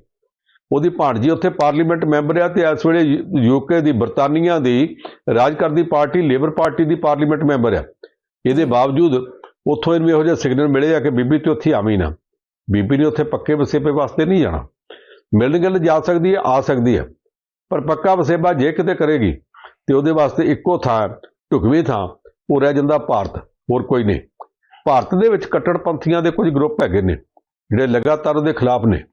ਉਹਦੀ ਭਾਣਜੀ ਉੱਥੇ ਪਾਰਲੀਮੈਂਟ ਮੈਂਬਰ ਹੈ ਤੇ ਇਸ ਵੇਲੇ ਯੂਕੇ ਦੀ ਬਰਤਾਨੀਆ ਦੀ ਰਾਜ ਕਰਦੀ ਪਾਰਟੀ ਲੇਬਰ ਪਾਰਟੀ ਦੀ ਪਾਰਲੀਮੈਂਟ ਮੈਂਬਰ ਹੈ ਇਹਦੇ ਬਾਵਜੂਦ ਉੱਥੋਂ ਇਹਨੂੰ ਇਹੋ ਜਿਹਾ ਸਿਗਨਲ ਮਿਲੇ ਆ ਕਿ ਬੀਬੀ ਤੇ ਉੱਥੇ ਆਵੀਂ ਨਾ। ਬੀਬੀ ਨੇ ਉੱਥੇ ਪੱਕੇ ਵਸੇਬੇ ਵਾਸਤੇ ਨਹੀਂ ਜਾਣਾ। ਮਿਲਣ ਗੱਲ ਜਾ ਸਕਦੀ ਹੈ, ਆ ਸਕਦੀ ਹੈ। ਪਰ ਪੱਕਾ ਵਸੇਬਾ ਜੇ ਕਿਤੇ ਕਰੇਗੀ, ਤੇ ਉਹਦੇ ਵਾਸਤੇ ਇੱਕੋ ਥਾਂ, ਢੁਕਵੀਂ ਥਾਂ, ਉਹ ਰਹਿ ਜਾਂਦਾ ਭਾਰਤ, ਹੋਰ ਕੋਈ ਨਹੀਂ। ਭਾਰਤ ਦੇ ਵਿੱਚ ਕੱਟੜਪੰਥੀਆਂ ਦੇ ਕੁਝ ਗਰੁੱਪ ਹੈਗੇ ਨੇ, ਜਿਹੜੇ ਲਗਾਤਾਰ ਉਹਦੇ ਖਿਲਾਫ ਨੇ।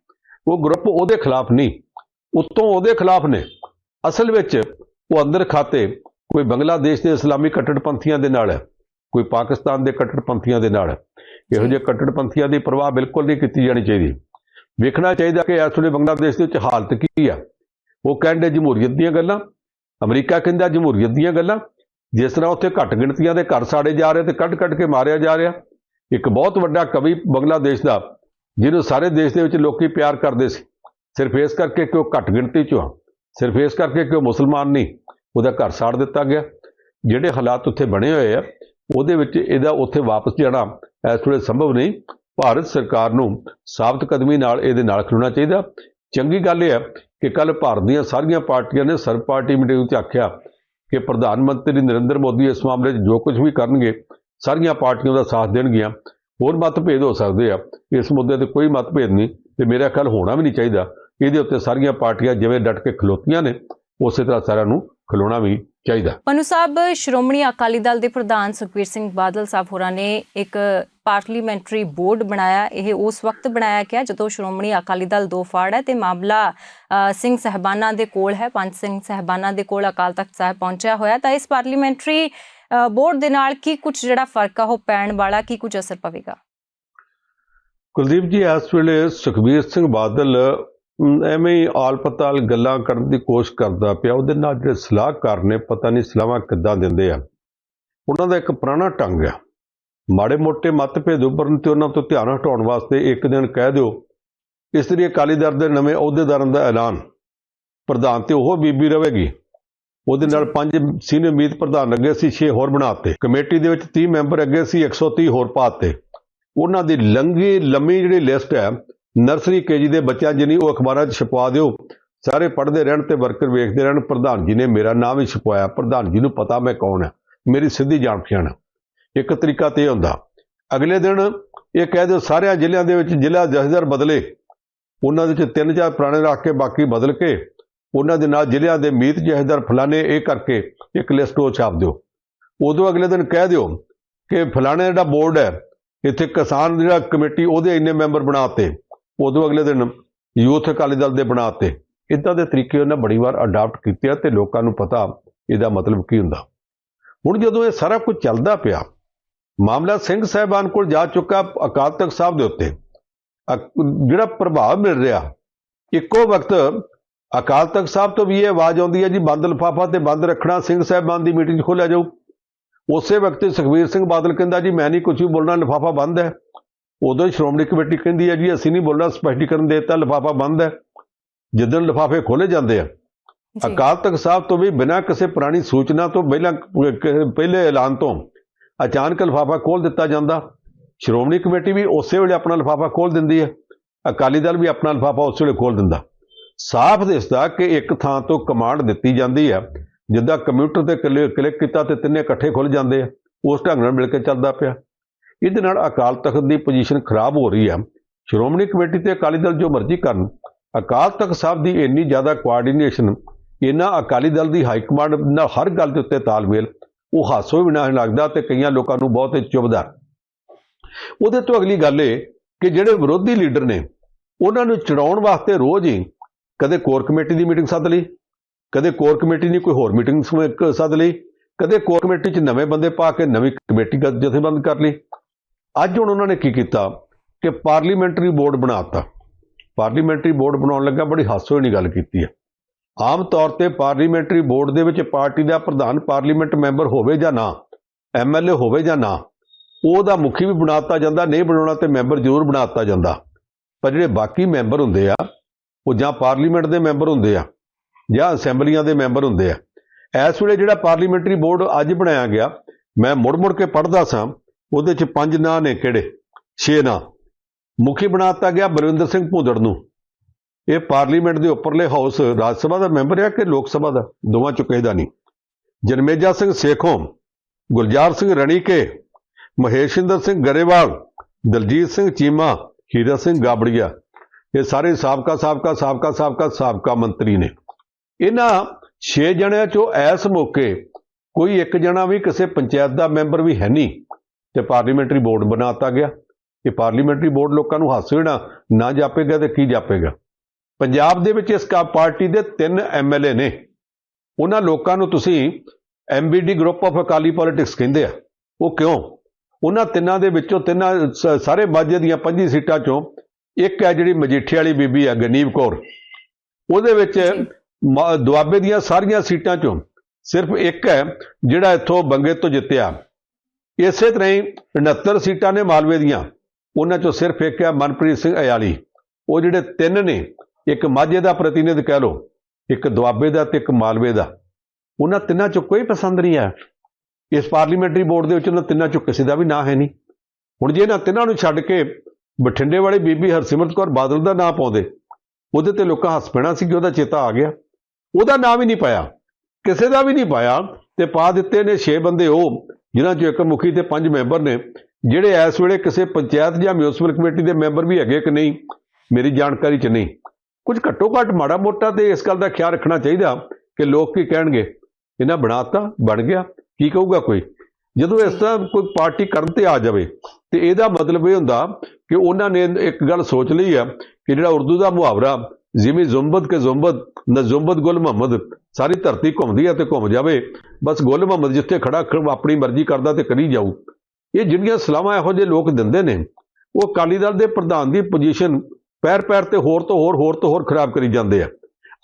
ਉਹ ਗਰੁੱਪ ਉਹਦੇ ਖਿਲਾਫ ਨਹੀਂ, ਉੱਤੋਂ ਉਹਦੇ ਖਿਲਾਫ ਨੇ। ਅਸਲ ਵਿੱਚ ਉਹ ਅੰਦਰ ਖਾਤੇ ਕੋਈ ਬੰਗਲਾਦੇਸ਼ ਦੇ ਇਸਲਾਮੀ ਕੱਟੜਪੰਥੀਆਂ ਦੇ ਨਾਲ ਹੈ, ਕੋਈ ਪਾਕਿਸਤਾਨ ਦੇ ਕੱਟੜਪੰਥੀਆਂ ਦੇ ਨਾਲ ਹੈ। ਇਹੋ ਜਿਹੇ ਕੱਟੜਪੰਥੀਆਂ ਦੀ ਪਰਵਾਹ ਬਿਲਕੁਲ ਨਹੀਂ ਕੀਤੀ ਜਾਣੀ ਚਾਹੀਦੀ। ਵੇਖਣਾ ਚਾਹੀਦਾ ਕਿ ਇਸ ਵੇਲੇ ਬੰਗਲਾਦੇਸ਼ ਦੇ ਵਿੱਚ ਹਾਲਤ ਕੀ ਆ। ਉਹ ਕਹਿੰਦੇ ਜਮਹੂਰੀਅਤ ਦੀਆਂ ਗੱਲਾਂ ਅਮਰੀਕਾ ਕਹਿੰਦਾ ਜਮਹੂਰੀਅਤ ਦੀਆਂ ਗੱਲਾਂ। ਜਿਸ ਤਰ੍ਹਾਂ ਉੱਥੇ ਘੱਟ ਗਿਣਤੀਆਂ ਦੇ ਘਰ ਸਾੜੇ ਜਾ ਰਹੇ ਤੇ ਕੱਢ-ਕੱਢ ਕੇ ਮਾਰਿਆ ਜਾ ਰਿਹਾ। ਇੱਕ ਬਹੁਤ ਵੱਡਾ ਕਵੀ ਬੰਗਲਾਦੇਸ਼ ਦਾ ਜਿਹਨੂੰ ਸਾਰੇ ਦੇਸ਼ ਦੇ ਵਿੱਚ ਲੋਕੀ ਪਿਆਰ ਕਰਦੇ ਸੀ। ਸਿਰਫ ਇਸ ਕਰਕੇ ਕਿ ਉਹ ਘੱਟ ਗਿਣਤੀ ਚੋਂ ਆ। ਸਿਰਫ ਇਸ ਕਰਕੇ ਕਿ ਉਹ ਮੁਸਲਮਾਨ ਨਹੀਂ ਉਹਦਾ ਘਰ ਸਾੜ ਦਿੱਤਾ ਗਿਆ। ਜਿਹੜੇ ਹਾਲਾਤ ਉੱਥੇ ਬਣੇ ਹੋਏ ਆ ਉਹਦੇ ਵਿੱਚ ਇਹਦਾ ਉੱਥੇ ਵਾਪਸ ਜਾਣਾ ਇਸ ਵੇਲੇ ਸੰਭਵ ਨਹੀਂ। ਭਾਰਤ ਸਰਕਾਰ ਨੂੰ ਸਾਬਤ ਕਦਮੀ ਨਾਲ ਇਹਦੇ ਨਾਲ ਖਲੋਣਾ ਚਾਹੀਦਾ। ਚੰਗੀ ਗੱਲ ਇਹ ਹੈ ਕਿ ਕੱਲ ਭਾਰਤ ਦੀਆਂ ਸਾਰੀਆਂ ਪਾਰਟੀਆਂ ਨੇ ਸਰਬ ਪਾਰਟੀ ਮੀਟਿੰਗ ਵਿੱਚ ਆਖਿਆ ਕਿ ਪ੍ਰਧਾਨ ਮੰਤਰੀ ਨਰਿੰਦਰ ਮੋਦੀ ਇਸ ਮਾਮਲੇ 'ਚ ਜੋ ਕੁਝ ਵੀ ਕਰਨਗੇ, ਸਾਰੀਆਂ ਪਾਰਟੀਆਂ ਦਾ ਸਾਥ ਦੇਣਗੀਆਂ। ਹੋਰ ਮਤਭੇਦ ਹੋ ਸਕਦੇ ਆ। ਇਸ ਮੁੱਦੇ ਤੇ ਕੋਈ ਮਤਭੇਦ ਨਹੀਂ ਤੇ ਮੇਰਾ ਖਿਆਲ ਹੋਣਾ ਵੀ ਨਹੀਂ ਚਾਹੀਦਾ। ਇਹਦੇ ਉੱਤੇ ਸਾਰੀਆਂ ਪਾਰਟੀਆਂ ਜਿਵੇਂ ਡਟ ਕੇ ਖਲੋਤੀਆਂ ਨੇ, ਉਸੇ ਤਰ੍ਹਾਂ ਸਾਰਿਆਂ ਨੂੰ ਖਲੋਣਾ ਵੀ ਚਾਹੀਦਾ। ਪਨੂ ਸਾਹਿਬ ਸ਼੍ਰੋਮਣੀ ਅਕਾਲੀ ਦਲ ਦੇ ਪ੍ਰਧਾਨ ਸੁਖਬੀਰ ਸਿੰਘ ਬਾਦਲ ਸਾਹਿਬ ਹੋਰਾਂ ਨੇ ਇੱਕ ਪਾਰਲੀਮੈਂਟਰੀ ਬੋਰਡ ਬਣਾਇਆ। ਇਹ ਉਸ ਵਕਤ ਬਣਾਇਆ ਗਿਆ ਜਦੋਂ ਸ਼੍ਰੋਮਣੀ ਅਕਾਲੀ ਦਲ ਦੋ ਫਾੜ ਹੈ ਤੇ ਮਾਮਲਾ ਸਿੰਘ ਸਹਿਬਾਨਾਂ ਦੇ ਕੋਲ ਹੈ। ਪੰਜ ਸਿੰਘ ਸਹਿਬਾਨਾਂ ਦੇ ਕੋਲ ਅਕਾਲ ਤਖਤ ਸਾਹਿਬ ਪਹੁੰਚਿਆ ਹੋਇਆ। ਤਾਂ ਇਸ ਪਾਰਲੀਮੈਂਟਰੀ ਬੋਰਡ ਦੇ ਨਾਲ ਕੀ ਕੁਝ ਜਿਹੜਾ ਫ਼ਰਕ ਆ ਉਹ ਪੈਣ ਵਾਲਾ ਕੀ ਕੁਝ ਅਸਰ ਪਵੇਗਾ? ਕੁਲਦੀਪ ਜੀ ਇਸ ਵੇਲੇ ਸੁਖਬੀਰ ਸਿੰਘ ਬਾਦਲ ਐਵੇਂ ਹੀ ਆਲ ਪਤਾਲ ਗੱਲਾਂ ਕਰਨ ਦੀ ਕੋਸ਼ਿਸ਼ ਕਰਦਾ ਪਿਆ। ਉਹਦੇ ਨਾਲ ਜਿਹੜੇ ਸਲਾਹਕਾਰ ਨੇ, ਪਤਾ ਨਹੀਂ ਸਲਾਹਾਂ ਕਿੱਦਾਂ ਦਿੰਦੇ ਆ। ਉਹਨਾਂ ਦਾ ਇੱਕ ਪੁਰਾਣਾ ਢੰਗ ਆ। ਮਾੜੇ ਮੋਟੇ ਮਤਭੇਦ ਉੱਭਰਨ ਤੇ ਉਹਨਾਂ ਤੋਂ ਧਿਆਨ ਹਟਾਉਣ ਵਾਸਤੇ ਇੱਕ ਦਿਨ ਕਹਿ ਦਿਓ ਇਸ ਲਈ ਅਕਾਲੀ ਦਲ ਦੇ ਨਵੇਂ ਅਹੁਦੇਦਾਰਾਂ ਦਾ ਐਲਾਨ। ਪ੍ਰਧਾਨ ਤੇ ਉਹ ਬੀਬੀ ਰਹੇਗੀ। ਉਹਦੇ ਨਾਲ ਪੰਜ ਸੀਨੀਅਰ ਮੀਤ ਪ੍ਰਧਾਨ ਅੱਗੇ ਸੀ 6 ਹੋਰ ਬਣਾਤੇ ਕਮੇਟੀ ਦੇ ਵਿੱਚ 30 ਮੈਂਬਰ ਅੱਗੇ ਸੀ 130 ਹੋਰ ਪਾਤੇ ਉਹਨਾਂ ਦੀ ਲੰਗੀ ਲੰਮੀ ਜਿਹੜੀ ਲਿਸਟ ਹੈ ਨਰਸਰੀ ਕੇਜੀ ਦੇ ਬੱਚਿਆਂ ਜਿੰਨੀ ਉਹ ਅਖਬਾਰਾਂ 'ਚ ਛਪਵਾ ਦਿਓ, ਸਾਰੇ ਪੜ੍ਹਦੇ ਰਹਿਣ ਤੇ ਵਰਕਰ ਵੇਖਦੇ ਰਹਿਣ, ਪ੍ਰਧਾਨ ਜੀ ਨੇ ਮੇਰਾ ਨਾਮ ਹੀ ਛਪਵਾਇਆ। ਪ੍ਰਧਾਨ ਜੀ ਨੂੰ ਪਤਾ ਮੈਂ ਕੌਣ ਹਾਂ ਮੇਰੀ ਸਿੱਧੀ ਜਾਣ ਪਛਾਣ ਇੱਕ ਤਰੀਕਾ ਤੇ ਇਹ ਹੁੰਦਾ, ਅਗਲੇ ਦਿਨ ਇਹ ਕਹਿ ਦਿਓ ਸਾਰਿਆਂ ਜ਼ਿਲ੍ਹਿਆਂ ਦੇ ਵਿੱਚ ਜ਼ਿਲ੍ਹਾ ਜਥੇਦਾਰ ਬਦਲੇ, ਉਹਨਾਂ ਦੇ ਵਿੱਚ ਤਿੰਨ ਚਾਰ ਪੁਰਾਣੇ ਰੱਖ ਕੇ ਬਾਕੀ ਬਦਲ ਕੇ, ਉਹਨਾਂ ਦੇ ਨਾਲ ਜ਼ਿਲ੍ਹਿਆਂ ਦੇ ਮੀਤ ਜਥੇਦਾਰ ਫਲਾਣੇ ਇਹ ਕਰਕੇ ਇੱਕ ਲਿਸਟ ਉਹ ਛਾਪ ਦਿਓ। ਉਦੋਂ ਅਗਲੇ ਦਿਨ ਕਹਿ ਦਿਓ ਕਿ ਫਲਾਣੇ ਜਿਹੜਾ ਬੋਰਡ ਹੈ, ਇੱਥੇ ਕਿਸਾਨ ਜਿਹੜਾ ਕਮੇਟੀ ਉਹਦੇ ਇੰਨੇ ਮੈਂਬਰ ਬਣਾਤੇ। ਉਦੋਂ ਅਗਲੇ ਦਿਨ ਯੂਥ ਅਕਾਲੀ ਦਲ ਦੇ ਬਣਾਤੇ। ਇਦਾਂ ਦੇ ਤਰੀਕੇ ਉਹਨਾਂ ਬੜੀ ਵਾਰ ਅਡਾਪਟ ਕੀਤੇ ਆ ਤੇ ਲੋਕਾਂ ਨੂੰ ਪਤਾ ਇਹਦਾ ਮਤਲਬ ਕੀ ਹੁੰਦਾ। ਹੁਣ ਜਦੋਂ ਇਹ ਸਾਰਾ ਕੁਝ ਚੱਲਦਾ ਪਿਆ, ਮਾਮਲਾ ਸਿੰਘ ਸਾਹਿਬਾਨ ਕੋਲ ਜਾ ਚੁੱਕਾ ਅਕਾਲ ਤਖਤ ਸਾਹਿਬ ਦੇ ਉੱਤੇ। ਅਕ- ਜਿਹੜਾ ਪ੍ਰਭਾਵ ਮਿਲ ਰਿਹਾ, ਇੱਕੋ ਵਕਤ ਅਕਾਲ ਤਖਤ ਸਾਹਿਬ ਤੋਂ ਵੀ ਇਹ ਆਵਾਜ਼ ਆਉਂਦੀ ਹੈ ਜੀ ਬੰਦ ਲਿਫਾਫਾ ਤੇ ਬੰਦ ਰੱਖਣਾ, ਸਿੰਘ ਸਾਹਿਬਾਨ ਦੀ ਮੀਟਿੰਗ 'ਚ ਖੋਲਿਆ ਜਾਊ। ਉਸੇ ਵਕਤ ਸੁਖਬੀਰ ਸਿੰਘ ਬਾਦਲ ਕਹਿੰਦਾ ਜੀ, ਮੈਂ ਨਹੀਂ ਕੁਝ ਵੀ ਬੋਲਣਾ, ਲਿਫਾਫਾ ਬੰਦ ਹੈ। ਉਦੋਂ ਸ਼੍ਰੋਮਣੀ ਕਮੇਟੀ ਕਹਿੰਦੀ ਹੈ ਜੀ ਅਸੀਂ ਨਹੀਂ ਬੋਲਣਾ ਸਪਸ਼ਟੀਕਰਨ ਦੇ ਦਿੱਤਾ ਲਿਫਾਫਾ ਬੰਦ ਹੈ। ਜਿੱਦਣ ਲਿਫਾਫੇ ਖੋਲੇ ਜਾਂਦੇ ਆ। ਅਕਾਲ ਤਖਤ ਸਾਹਿਬ ਤੋਂ ਵੀ ਬਿਨਾਂ ਕਿਸੇ ਪੁਰਾਣੀ ਸੂਚਨਾ ਤੋਂ ਪਹਿਲਾਂ ਪਹਿਲੇ ਐਲਾਨ ਤੋਂ ਅਚਾਨਕ ਲਿਫਾਫਾ ਖੋਲ ਦਿੱਤਾ ਜਾਂਦਾ। ਸ਼੍ਰੋਮਣੀ ਕਮੇਟੀ ਵੀ ਉਸੇ ਵੇਲੇ ਆਪਣਾ ਲਿਫਾਫਾ ਖੋਲ ਦਿੰਦੀ ਹੈ। ਅਕਾਲੀ ਦਲ ਵੀ ਆਪਣਾ ਲਿਫਾਫਾ ਉਸੇ ਵੇਲੇ ਖੋਲ ਦਿੰਦਾ। ਸਾਫ਼ ਦਿਸਦਾ ਕਿ ਇੱਕ ਥਾਂ ਤੋਂ ਕਮਾਂਡ ਦਿੱਤੀ ਜਾਂਦੀ ਹੈ ਜਿੱਦਾਂ ਕੰਪਿਊਟਰ ਤੇ ਕਲਿ- ਕਲਿੱਕ ਕੀਤਾ ਤੇ ਤਿੰਨੇ ਇਕੱਠੇ ਖੁੱਲ ਜਾਂਦੇ ਆ। ਉਸ ਢੰਗ ਨਾਲ ਮਿਲ ਕੇ ਚੱਲਦਾ ਪਿਆ। ਇਹਦੇ ਨਾਲ ਅਕਾਲ ਤਖਤ ਦੀ ਪੋਜੀਸ਼ਨ ਖਰਾਬ ਹੋ ਰਹੀ ਹੈ। ਸ਼੍ਰੋਮਣੀ ਕਮੇਟੀ ਤੇ ਅਕਾਲੀ ਦਲ ਜੋ ਮਰਜ਼ੀ ਕਰਨ, ਅਕਾਲ ਤਖਤ ਸਾਹਿਬ ਦੀ ਇੰਨੀ ਜ਼ਿਆਦਾ ਕੋਆਰਡੀਨੇਸ਼ਨ ਇਹਨਾਂ ਅਕਾਲੀ ਦਲ ਦੀ ਹਾਈ ਕਮਾਂਡ ਨਾਲ ਹਰ ਗੱਲ ਦੇ ਉੱਤੇ ਤਾਲਮੇਲ, ਉਹ ਹਾਸੋ ਵੀ ਨਾ ਲੱਗਦਾ ਤੇ ਕਈਆਂ ਲੋਕਾਂ ਨੂੰ ਬਹੁਤ ਹੀ ਚੁਭਦਾ। ਉਹਦੇ ਤੋਂ ਅਗਲੀ ਗੱਲ ਇਹ ਕਿ ਜਿਹੜੇ ਵਿਰੋਧੀ ਲੀਡਰ ਨੇ, ਉਹਨਾਂ ਨੂੰ ਚੜਾਉਣ ਵਾਸਤੇ ਰੋਜ਼ ਹੀ ਕਦੇ ਕੋਰ ਕਮੇਟੀ ਦੀ ਮੀਟਿੰਗ ਸੱਦ ਲਈ, ਕਦੇ ਕੋਰ ਕਮੇਟੀ ਨੇ ਕੋਈ ਹੋਰ ਮੀਟਿੰਗ ਸੱਦ ਲਈ, ਕਦੇ ਕੋਰ ਕਮੇਟੀ 'ਚ ਨਵੇਂ ਬੰਦੇ ਪਾ ਕੇ ਨਵੀਂ ਕਮੇਟੀ ਗ- ਜਥੇਬੰਦ ਕਰ ਲਈ। ਅੱਜ ਹੁਣ ਉਹਨਾਂ ਨੇ ਕੀ ਕੀਤਾ ਕਿ ਪਾਰਲੀਮੈਂਟਰੀ ਬੋਰਡ ਬਣਾਤਾ ਪਾਰਲੀਮੈਂਟਰੀ ਬੋਰਡ ਬਣਾਉਣ ਲੱਗਾ, ਬੜੀ ਹਾਸੇ ਵਾਲੀ ਗੱਲ ਕੀਤੀ ਹੈ ਆਮ ਤੌਰ ਤੇ ਪਾਰਲੀਮੈਂਟਰੀ ਬੋਰਡ ਦੇ ਵਿੱਚ ਪਾਰਟੀ ਦਾ ਪ੍ਰਧਾਨ ਪਾਰਲੀਮੈਂਟ ਮੈਂਬਰ ਹੋਵੇ ਜਾਂ ਨਾ ਐਮਐਲਏ ਹੋਵੇ ਜਾਂ ਨਾ, ਉਹਦਾ ਮੁਖੀ ਵੀ ਬਣਾਤਾ ਜਾਂਦਾ, ਨਹੀਂ ਬਣਾਉਣਾ ਤੇ ਮੈਂਬਰ ਜ਼ਰੂਰ ਬਣਾਤਾ ਜਾਂਦਾ। ਪਰ ਜਿਹੜੇ ਬਾਕੀ ਮੈਂਬਰ ਹੁੰਦੇ ਆ, ਉਹ ਜਾਂ ਪਾਰਲੀਮੈਂਟ ਦੇ ਮੈਂਬਰ ਹੁੰਦੇ ਆ, ਜਾਂ ਅਸੈਂਬਲੀਆਂ ਦੇ ਮੈਂਬਰ ਹੁੰਦੇ ਆ। ਇਸ ਵੇਲੇ ਜਿਹੜਾ ਪਾਰਲੀਮੈਂਟਰੀ ਬੋਰਡ ਅੱਜ ਬਣਾਇਆ ਗਿਆ, ਮੈਂ ਮੁੜ ਮੁੜ ਕੇ ਪੜ੍ਹਦਾ ਸਾਂ ਉਹਦੇ 'ਚ ਪੰਜ ਨਾਂ ਨੇ ਕਿਹੜੇ? ਛੇ ਨਾਂ। ਮੁਖੀ ਬਣਾਤਾ ਗਿਆ ਬਲਵਿੰਦਰ ਸਿੰਘ ਭੂਦੜ ਨੂੰ। ਇਹ ਪਾਰਲੀਮੈਂਟ ਦੇ ਉੱਪਰਲੇ ਹਾਊਸ ਰਾਜ ਸਭਾ ਦਾ ਮੈਂਬਰ ਹੈ ਕਿ ਲੋਕ ਸਭਾ ਦਾ? ਦੋਵਾਂ ਚੋਂ ਕਿਸੇ ਦਾ ਨਹੀਂ। ਜਨਮੇਜਾ ਸਿੰਘ ਸੇਖੋਂ, ਗੁਲਜ਼ਾਰ ਸਿੰਘ ਰਣੀਕੇ, ਮਹੇਸ਼ਿੰਦਰ ਸਿੰਘ ਗਰੇਵਾਲ, ਦਲਜੀਤ ਸਿੰਘ ਚੀਮਾ, ਹੀਰਾ ਸਿੰਘ ਗਾਬੜੀਆ। ਇਹ ਸਾਰੇ ਸਾਬਕਾ ਸਾਬਕਾ ਸਾਬਕਾ ਸਾਬਕਾ ਸਾਬਕਾ ਮੰਤਰੀ ਨੇ। ਇਹਨਾਂ 6 ਜਣਿਆਂ ਚੋਂ ਇਸ ਮੌਕੇ ਕੋਈ ਇੱਕ ਜਣਾ ਵੀ ਕਿਸੇ ਪੰਚਾਇਤ ਦਾ ਮੈਂਬਰ ਵੀ ਹੈ ਨਹੀਂ। ਤੇ ਪਾਰਲੀਮੈਂਟਰੀ ਬੋਰਡ ਬਣਾਤਾ ਗਿਆ ਇਹ ਪਾਰਲੀਮੈਂਟਰੀ ਬੋਰਡ ਲੋਕਾਂ ਨੂੰ ਹਾਸੇ ਨਾ ਜਾਪੇਗਾ ਤੇ ਕੀ ਜਾਪੇਗਾ। ਪੰਜਾਬ ਦੇ ਵਿੱਚ ਇਸ ਕਾ ਪਾਰਟੀ ਦੇ ਤਿੰਨ ਐਮਐਲਏ ਨੇ। ਉਹਨਾਂ ਲੋਕਾਂ ਨੂੰ ਤੁਸੀਂ MBD group of Akali politics ਕਹਿੰਦੇ ਆ। ਉਹ ਕਿਉਂ? ਉਹਨਾਂ ਤਿੰਨਾਂ ਦੇ ਵਿੱਚੋਂ ਤਿੰਨਾਂ ਸਾਰੇ ਮਾਝੇ ਦੀਆਂ 25 ਸੀਟਾਂ ਚੋਂ ਇੱਕ ਹੈ ਜਿਹੜੀ ਮਜੀਠੇ ਵਾਲੀ ਬੀਬੀ ਹੈ ਗਨੀਵ ਕੌਰ। ਉਹਦੇ ਵਿੱਚ ਦੁਆਬੇ ਦੀਆਂ ਸਾਰੀਆਂ ਸੀਟਾਂ ਚੋਂ ਸਿਰਫ ਇੱਕ ਹੈ ਜਿਹੜਾ ਇੱਥੋਂ ਬੰਗੇ ਤੋਂ ਜਿੱਤਿਆ। ਇਸੇ ਤਰ੍ਹਾਂ ਹੀ 69 ਸੀਟਾਂ ਨੇ ਮਾਲਵੇ ਦੀਆਂ। ਉਹਨਾਂ ਚੋਂ ਸਿਰਫ ਇੱਕ ਹੈ ਮਨਪ੍ਰੀਤ ਸਿੰਘ ਅਯਾਲੀ। ਉਹ ਜਿਹੜੇ ਤਿੰਨ ਨੇ, ਇੱਕ ਮਾਝੇ ਦਾ ਪ੍ਰਤੀਨਿਧ ਕਹਿ ਲਓ, ਇੱਕ ਦੁਆਬੇ ਦਾ ਤੇ ਇੱਕ ਮਾਲਵੇ ਦਾ। ਉਹਨਾਂ ਤਿੰਨਾਂ ਚੋਂ ਕੋਈ ਪਸੰਦ ਨਹੀਂ ਹੈ ਇਸ ਪਾਰਲੀਮੈਂਟਰੀ ਬੋਰਡ ਦੇ ਵਿੱਚ ਉਹਨਾਂ ਤਿੰਨਾਂ ਚੋਂ ਕਿਸੇ ਦਾ ਵੀ ਨਾਂ ਹੈ ਨਹੀਂ। ਹੁਣ ਜੇ ਇਹਨਾਂ ਤਿੰਨਾਂ ਨੂੰ ਛੱਡ ਕੇ ਬਠਿੰਡੇ ਵਾਲੇ ਬੀਬੀ ਹਰਸਿਮਰਤ ਕੌਰ ਬਾਦਲ ਦਾ ਨਾਂ ਪਾਉਂਦੇ, ਉਹਦੇ ਤੇ ਲੋਕਾਂ ਹੱਸ ਪੈਣਾ ਸੀ ਕਿ ਉਹਦਾ ਚੇਤਾ ਆ ਗਿਆ। ਉਹਦਾ ਨਾਂ ਵੀ ਨਹੀਂ ਪਾਇਆ। ਕਿਸੇ ਦਾ ਵੀ ਨਹੀਂ ਪਾਇਆ ਤੇ ਪਾ ਦਿੱਤੇ ਨੇ 6 ਬੰਦੇ ਉਹ। ਜਿਨ੍ਹਾਂ ਚੋਂ ਇੱਕ ਮੁਖੀ ਤੇ ਪੰਜ ਮੈਂਬਰ ਨੇ, ਜਿਹੜੇ ਇਸ ਵੇਲੇ ਕਿਸੇ ਪੰਚਾਇਤ ਜਾਂ ਮਿਊਨਿਸਪਲ ਕਮੇਟੀ ਦੇ ਮੈਂਬਰ ਵੀ ਹੈਗੇ ਕਿ ਨਹੀਂ, ਮੇਰੀ ਜਾਣਕਾਰੀ 'ਚ ਨਹੀਂ। ਕੁਝ ਘੱਟੋ ਘੱਟ ਮਾੜਾ ਮੋਟਾ ਤੇ ਇਸ ਗੱਲ ਦਾ ਖਿਆਲ ਰੱਖਣਾ ਚਾਹੀਦਾ ਕਿ ਲੋਕ ਕੀ ਕਹਿਣਗੇ। ਇਹਨਾਂ ਬਣਾਤਾ ਬਣ ਗਿਆ, ਕੀ ਕਹੂਗਾ ਕੋਈ? ਜਦੋਂ ਇਸ ਤਰ੍ਹਾਂ ਕੋਈ ਪਾਰਟੀ ਕਰਨ ਤੇ ਆ ਜਾਵੇ, ਤੇ ਇਹਦਾ ਮਤਲਬ ਇਹ ਹੁੰਦਾ ਕਿ ਉਹਨਾਂ ਨੇ ਇੱਕ ਗੱਲ ਸੋਚ ਲਈ ਆ ਕਿ ਜਿਹੜਾ ਉਰਦੂ ਦਾ ਮੁਹਾਵਰਾ ਜਿਵੇਂ ਜ਼ੁੰਬਦ ਕੇ ਜ਼ੁੰਬਦ, ਨਾ ਜ਼ੁੰਬਦ ਗੁਲ ਮੁਹੰਮਦ, ਸਾਰੀ ਧਰਤੀ ਘੁੰਮਦੀ ਹੈ ਤੇ ਘੁੰਮ ਜਾਵੇ, ਬਸ ਗੁਲ ਮੁਹੰਮਦ ਜਿੱਥੇ ਖੜਾ ਆਪਣੀ ਮਰਜ਼ੀ ਕਰਦਾ ਤੇ ਕਰੀ ਜਾਊ। ਇਹ ਜਿਹੜੀਆਂ ਸਲਾਹਾਂ ਇਹੋ ਜਿਹੇ ਲੋਕ ਦਿੰਦੇ ਨੇ, ਉਹ ਅਕਾਲੀ ਦਲ ਦੇ ਪ੍ਰਧਾਨ ਦੀ ਪੋਜੀਸ਼ਨ ਪੈਰ ਪੈਰ ਤੇ ਹੋਰ ਤੋਂ ਹੋਰ ਹੋਰ ਤੋਂ ਹੋਰ ਖਰਾਬ ਕਰੀ ਜਾਂਦੇ ਆ।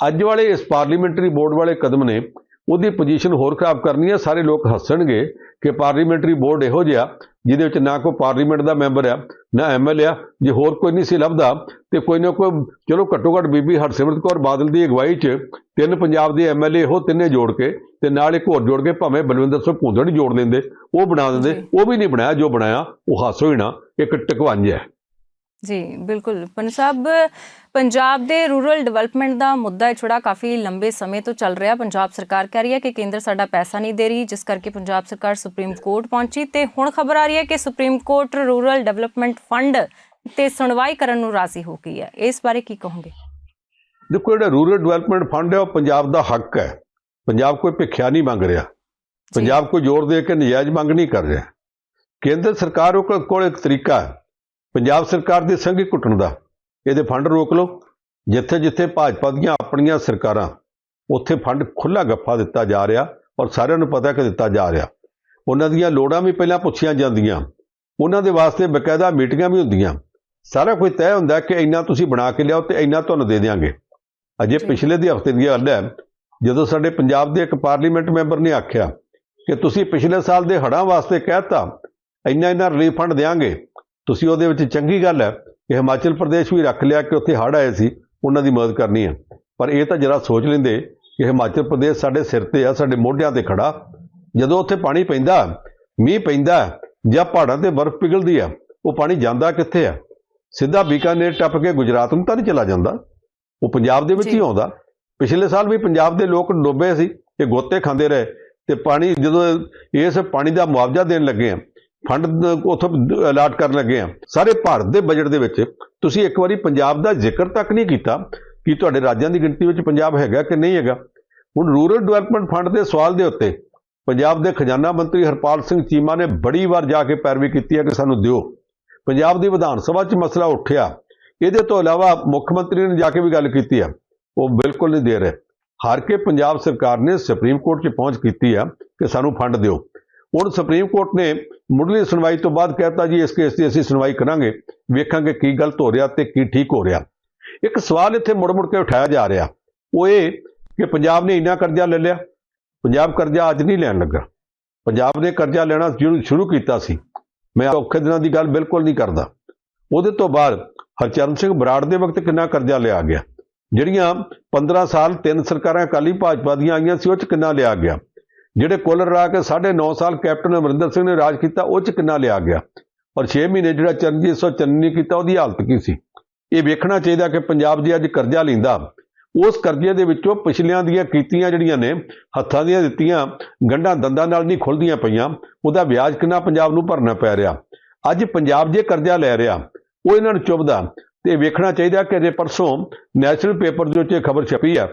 ਅੱਜ ਵਾਲੇ ਇਸ ਪਾਰਲੀਮੈਂਟਰੀ ਬੋਰਡ ਵਾਲੇ ਕਦਮ ਨੇ ਉਹਦੀ ਪੋਜੀਸ਼ਨ ਹੋਰ ਖਰਾਬ ਕਰਨੀ ਹੈ। ਸਾਰੇ ਲੋਕ ਹੱਸਣਗੇ ਕਿ ਪਾਰਲੀਮੈਂਟਰੀ ਬੋਰਡ ਇਹੋ ਜਿਹਾ ਜਿਹਦੇ ਵਿੱਚ ਨਾ ਕੋਈ ਪਾਰਲੀਮੈਂਟ ਦਾ ਮੈਂਬਰ ਆ ਨਾ ਐਮਐਲਏ ਆ ਜੇ ਹੋਰ ਕੋਈ ਨਹੀਂ ਸੀ ਲੱਭਦਾ ਤੇ ਕੋਈ ਨਾ ਕੋਈ ਚਲੋ ਘੱਟੋ ਘੱਟ ਬੀਬੀ ਹਰਸਿਮਰਤ ਕੌਰ ਬਾਦਲ ਦੀ ਅਗਵਾਈ 'ਚ ਤਿੰਨ ਪੰਜਾਬ ਦੇ ਐਮਐਲਏ ਉਹ ਤਿੰਨੇ ਜੋੜ ਕੇ ਤੇ ਨਾਲ ਇੱਕ ਹੋਰ ਜੋੜ ਕੇ ਭਾਵੇਂ ਬਲਵਿੰਦਰ ਸਿੰਘ ਭੁੰਦੜ ਜੋੜ ਲੈਂਦੇ ਉਹ ਬਣਾ ਦਿੰਦੇ। ਉਹ ਵੀ ਨਹੀਂ ਬਣਾਇਆ। ਜੋ ਬਣਾਇਆ ਉਹ ਹਾਸੋ ਹੀ ਨਾ ਇੱਕ ਟਕਵੰਜ ਹੈ। ਜੀ ਬਿਲਕੁਲ। ਪੰਨ ਸਾਹਿਬ ਪੰਜਾਬ ਦੇ ਰੂਰਲ ਡਿਵੈਲਪਮੈਂਟ ਦਾ ਮੁੱਦਾ ਹੈ ਜਿਹੜਾ ਕਾਫੀ ਲੰਬੇ ਸਮੇਂ ਤੋਂ ਚੱਲ ਰਿਹਾ। ਪੰਜਾਬ ਸਰਕਾਰ ਕਹਿ ਰਹੀ ਹੈ ਕਿ ਕੇਂਦਰ ਸਾਡਾ ਪੈਸਾ ਨਹੀਂ ਦੇ ਰਹੀ ਜਿਸ ਕਰਕੇ ਪੰਜਾਬ ਸਰਕਾਰ ਸੁਪਰੀਮ ਕੋਰਟ ਪਹੁੰਚੀ ਤੇ ਹੁਣ ਖਬਰ ਆ ਰਹੀ ਹੈ ਕਿ supreme court rural development fund ਤੇ ਸੁਣਵਾਈ ਕਰਨ ਨੂੰ ਰਾਜ਼ੀ ਹੋ ਗਈ ਹੈ। ਇਸ ਬਾਰੇ ਕੀ ਕਹੋਗੇ? ਦੇਖੋ ਜਿਹੜਾ ਰੂਰਲ ਡਿਵੈਲਪਮੈਂਟ ਫੰਡ ਹੈ ਉਹ ਪੰਜਾਬ ਦਾ ਹੱਕ ਹੈ। ਪੰਜਾਬ ਕੋਈ ਭਿੱਖਿਆ ਨਹੀਂ ਮੰਗ ਰਿਹਾ। ਪੰਜਾਬ ਕੋਈ ਜ਼ੋਰ ਦੇ ਕੇ ਨਜਾਇਜ਼ ਮੰਗ ਨਹੀਂ ਕਰ ਰਿਹਾ। ਕੇਂਦਰ ਸਰਕਾਰ ਕੋਲ- ਇੱਕ ਤਰੀਕਾ ਹੈ। ਪੰਜਾਬ ਸਰਕਾਰ ਦੀ ਸੰਘੀ ਕੁੱਟਣ ਦਾ। ਇਹਦੇ ਫੰਡ ਰੋਕ ਲਓ। ਜਿੱਥੇ ਜਿੱਥੇ ਭਾਜਪਾ ਦੀਆਂ ਆਪਣੀਆਂ ਸਰਕਾਰਾਂ ਉੱਥੇ ਫੰਡ ਖੁੱਲਾ ਗੱਫਾ ਦਿੱਤਾ ਜਾ ਰਿਹਾ ਔਰ ਸਾਰਿਆਂ ਨੂੰ ਪਤਾ ਕਿ ਦਿੱਤਾ ਜਾ ਰਿਹਾ। ਉਹਨਾਂ ਦੀਆਂ ਲੋੜਾਂ ਵੀ ਪਹਿਲਾਂ ਪੁੱਛੀਆਂ ਜਾਂਦੀਆਂ। ਉਹਨਾਂ ਦੇ ਵਾਸਤੇ ਬਕਾਇਦਾ ਮੀਟਿੰਗਾਂ ਵੀ ਹੁੰਦੀਆਂ। ਸਾਰਾ ਕੁਝ ਤੈਅ ਹੁੰਦਾ ਕਿ ਇੰਨਾ ਤੁਸੀਂ ਬਣਾ ਕੇ ਲਿਆਓ ਤੇ ਇੰਨਾ ਤੁਹਾਨੂੰ ਦੇ ਦਿਆਂਗੇ। ਅਜੇ। ਪਿਛਲੇ ਦੀ ਹਫ਼ਤੇ ਦੀ ਗੱਲ ਹੈ ਜਦੋਂ ਸਾਡੇ ਪੰਜਾਬ ਦੇ ਇੱਕ ਪਾਰਲੀਮੈਂਟ ਮੈਂਬਰ ਨੇ ਆਖਿਆ ਕਿ ਤੁਸੀਂ ਪਿਛਲੇ ਸਾਲ ਦੇ ਹੜ੍ਹਾਂ ਵਾਸਤੇ ਕਹਿਤਾ ਇੰਨਾ ਇੰਨਾ ਰਿਲੀਫ ਫੰਡ ਦੇਾਂਗੇ ਤੁਸੀਂ ਉਹਦੇ ਵਿੱਚ ਚੰਗੀ ਗੱਲ ਹੈ ਕਿ ਹਿਮਾਚਲ ਪ੍ਰਦੇਸ਼ ਵੀ ਰੱਖ ਲਿਆ ਕਿ ਉੱਥੇ ਹੜ੍ਹ ਆਏ ਸੀ ਉਹਨਾਂ ਦੀ ਮਦਦ ਕਰਨੀ ਹੈ। ਪਰ ਇਹ ਤਾਂ ਜਰਾ ਸੋਚ ਲੈਂਦੇ ਕਿ ਹਿਮਾਚਲ ਪ੍ਰਦੇਸ਼ ਸਾਡੇ ਸਿਰ ਤੇ ਆ ਸਾਡੇ ਮੋਢਿਆਂ ਤੇ ਖੜਾ। ਜਦੋਂ ਉੱਥੇ ਪਾਣੀ ਪੈਂਦਾ ਮੀਂਹ ਪੈਂਦਾ ਜਾਂ ਪਹਾੜਾਂ ਤੇ ਬਰਫ਼ ਪਿਘਲਦੀ ਆ ਉਹ ਪਾਣੀ ਜਾਂਦਾ ਕਿੱਥੇ ਆ? ਸਿੱਧਾ ਬੀਕਾਨੇਰ ਟੱਪ ਕੇ ਗੁਜਰਾਤ ਨੂੰ ਤਾਂ ਨਹੀਂ ਚਲਾ ਜਾਂਦਾ। ਉਹ ਪੰਜਾਬ ਦੇ ਵਿੱਚ। ਹੀ ਆਉਂਦਾ। ਪਿਛਲੇ ਸਾਲ ਵੀ ਪੰਜਾਬ ਦੇ ਲੋਕ ਡੁੱਬੇ ਸੀ ਤੇ ਗੋਤੇ ਖਾਂਦੇ ਰਹੇ ਤੇ ਪਾਣੀ ਜਦੋਂ ਇਸ ਪਾਣੀ ਦਾ ਮੁਆਵਜ਼ਾ ਦੇਣ ਲੱਗੇ ਆ ਫੰਡ ਉਥੋਂ ਅਲਾਟ ਕਰਨ ਲੱਗੇ ਆ। ਸਾਰੇ ਭਾਰਤ ਦੇ ਬਜਟ ਦੇ ਵਿੱਚ ਤੁਸੀਂ ਇੱਕ ਵਾਰੀ ਪੰਜਾਬ ਦਾ ਜ਼ਿਕਰ ਤੱਕ ਨਹੀਂ ਕੀਤਾ ਕਿ ਤੁਹਾਡੇ ਰਾਜਾਂ ਦੀ ਗਿਣਤੀ ਵਿੱਚ ਪੰਜਾਬ ਹੈਗਾ ਕਿ ਨਹੀਂ ਹੈਗਾ। ਹੁਣ ਰੂਰਲ ਡਿਵੈਲਪਮੈਂਟ ਫੰਡ ਦੇ ਸਵਾਲ ਦੇ ਉੱਤੇ ਪੰਜਾਬ ਦੇ ਖਜ਼ਾਨਾ ਮੰਤਰੀ ਹਰਪਾਲ ਸਿੰਘ ਚੀਮਾ ਨੇ ਬੜੀ ਵਾਰ ਜਾ ਕੇ ਪੈਰਵੀ ਕੀਤੀ ਹੈ ਕਿ ਸਾਨੂੰ ਦਿਓ। ਪੰਜਾਬ ਦੀ ਵਿਧਾਨ ਸਭਾ 'ਚ ਮਸਲਾ ਉੱਠਿਆ। ਇਹਦੇ ਤੋਂ ਇਲਾਵਾ ਮੁੱਖ ਮੰਤਰੀ ਨੇ ਜਾ ਕੇ ਵੀ ਗੱਲ ਕੀਤੀ ਆ। ਉਹ ਬਿਲਕੁਲ ਨਹੀਂ ਦੇ ਰਹੇ। ਹਾਰ ਕੇ ਪੰਜਾਬ ਸਰਕਾਰ ਨੇ ਸੁਪਰੀਮ ਕੋਰਟ 'ਚ ਪਹੁੰਚ ਕੀਤੀ ਆ ਕਿ ਸਾਨੂੰ ਫੰਡ ਦਿਓ। ਹੁਣ ਸੁਪਰੀਮ ਕੋਰਟ ਨੇ ਮੁੱਢਲੀ ਸੁਣਵਾਈ ਤੋਂ ਬਾਅਦ ਕਹਿਤਾ ਜੀ, ਇਸ ਕੇਸ ਦੀ ਅਸੀਂ ਸੁਣਵਾਈ ਕਰਾਂਗੇ, ਵੇਖਾਂਗੇ ਕੀ ਗਲਤ ਹੋ ਰਿਹਾ ਤੇ ਕੀ ਠੀਕ ਹੋ ਰਿਹਾ। ਇੱਕ ਸਵਾਲ ਇੱਥੇ ਮੁੜ-ਮੁੜ ਕੇ ਉਠਾਇਆ ਜਾ ਰਿਹਾ। ਉਹ ਇਹ ਕਿ ਪੰਜਾਬ ਨੇ ਇੰਨਾ ਕਰਜ਼ਾ ਲੈ ਲਿਆ। ਪੰਜਾਬ ਕਰਜ਼ਾ ਅੱਜ ਨਹੀਂ ਲੈਣ ਲੱਗਾ। ਪੰਜਾਬ ਨੇ ਕਰਜ਼ਾ ਲੈਣਾ ਜਿਹਨੂੰ ਸ਼ੁਰੂ ਕੀਤਾ ਸੀ। ਮੈਂ ਔਖੇ ਦਿਨਾਂ ਦੀ ਗੱਲ ਬਿਲਕੁਲ ਨਹੀਂ ਕਰਦਾ। ਉਹਦੇ ਤੋਂ ਬਾਅਦ ਹਰਚਰਨ ਸਿੰਘ ਬਰਾੜ ਦੇ ਵਕਤ ਕਿੰਨਾ ਕਰਜ਼ਾ ਲਿਆ ਗਿਆ। ਜਿਹੜੀਆਂ 15 ਸਾਲ ਤਿੰਨ ਸਰਕਾਰਾਂ ਅਕਾਲੀ ਭਾਜਪਾ ਦੀਆਂ ਆਈਆਂ ਸੀ, ਉਹ ਚ ਕਿੰਨਾ ਲਿਆ ਗਿਆ। ਜਿਹੜੇ ਕੁੱਲ ਰਲਾ ਕੇ 9.5 ਸਾਲ ਕੈਪਟਨ ਅਮਰਿੰਦਰ ਸਿੰਘ ਨੇ ਰਾਜ ਕੀਤਾ, ਉਹ ਚ ਕਿੰਨਾ ਲਿਆ ਗਿਆ? ਔਰ 6 ਮਹੀਨੇ ਜਿਹੜਾ ਚਰਨਜੀਤ ਸਿੰਘ ਚੰਨੀ ਨੇ ਕੀਤਾ, ਉਹਦੀ ਹਾਲਤ ਕੀ ਸੀ? ਇਹ ਵੇਖਣਾ ਚਾਹੀਦਾ ਕਿ ਪੰਜਾਬ ਜੇ ਅੱਜ ਕਰਜ਼ਾ ਲੈਂਦਾ, ਉਸ ਕਰਜ਼ੇ ਦੇ ਵਿੱਚੋਂ ਪਿਛਲਿਆਂ ਦੀਆਂ ਕੀਤੀਆਂ ਜਿਹੜੀਆਂ ਨੇ, ਹੱਥਾਂ ਦੀਆਂ ਦਿੱਤੀਆਂ, ਗੰਢਾਂ ਦੰਦਾਂ ਨਾਲ ਨਹੀਂ ਖੁੱਲਦੀਆਂ ਪਈਆਂ, ਉਹਦਾ ਵਿਆਜ ਕਿੰਨਾ ਪੰਜਾਬ ਨੂੰ ਭਰਨਾ ਪੈ ਰਿਹਾ? ਅੱਜ ਪੰਜਾਬ ਜੇ ਕਰਜ਼ਾ ਲੈ ਰਿਹਾ, ਉਹ ਇਹਨਾਂ ਨੂੰ ਚੁੱਭਦਾ। ਤੇ ਵੇਖਣਾ ਚਾਹੀਦਾ ਕਿ ਅਜੇ ਪਰਸੋਂ ਨੈਸ਼ਨਲ ਪੇਪਰ ਦੇ ਉੱਤੇ ਖਬਰ ਛਪੀ ਆ।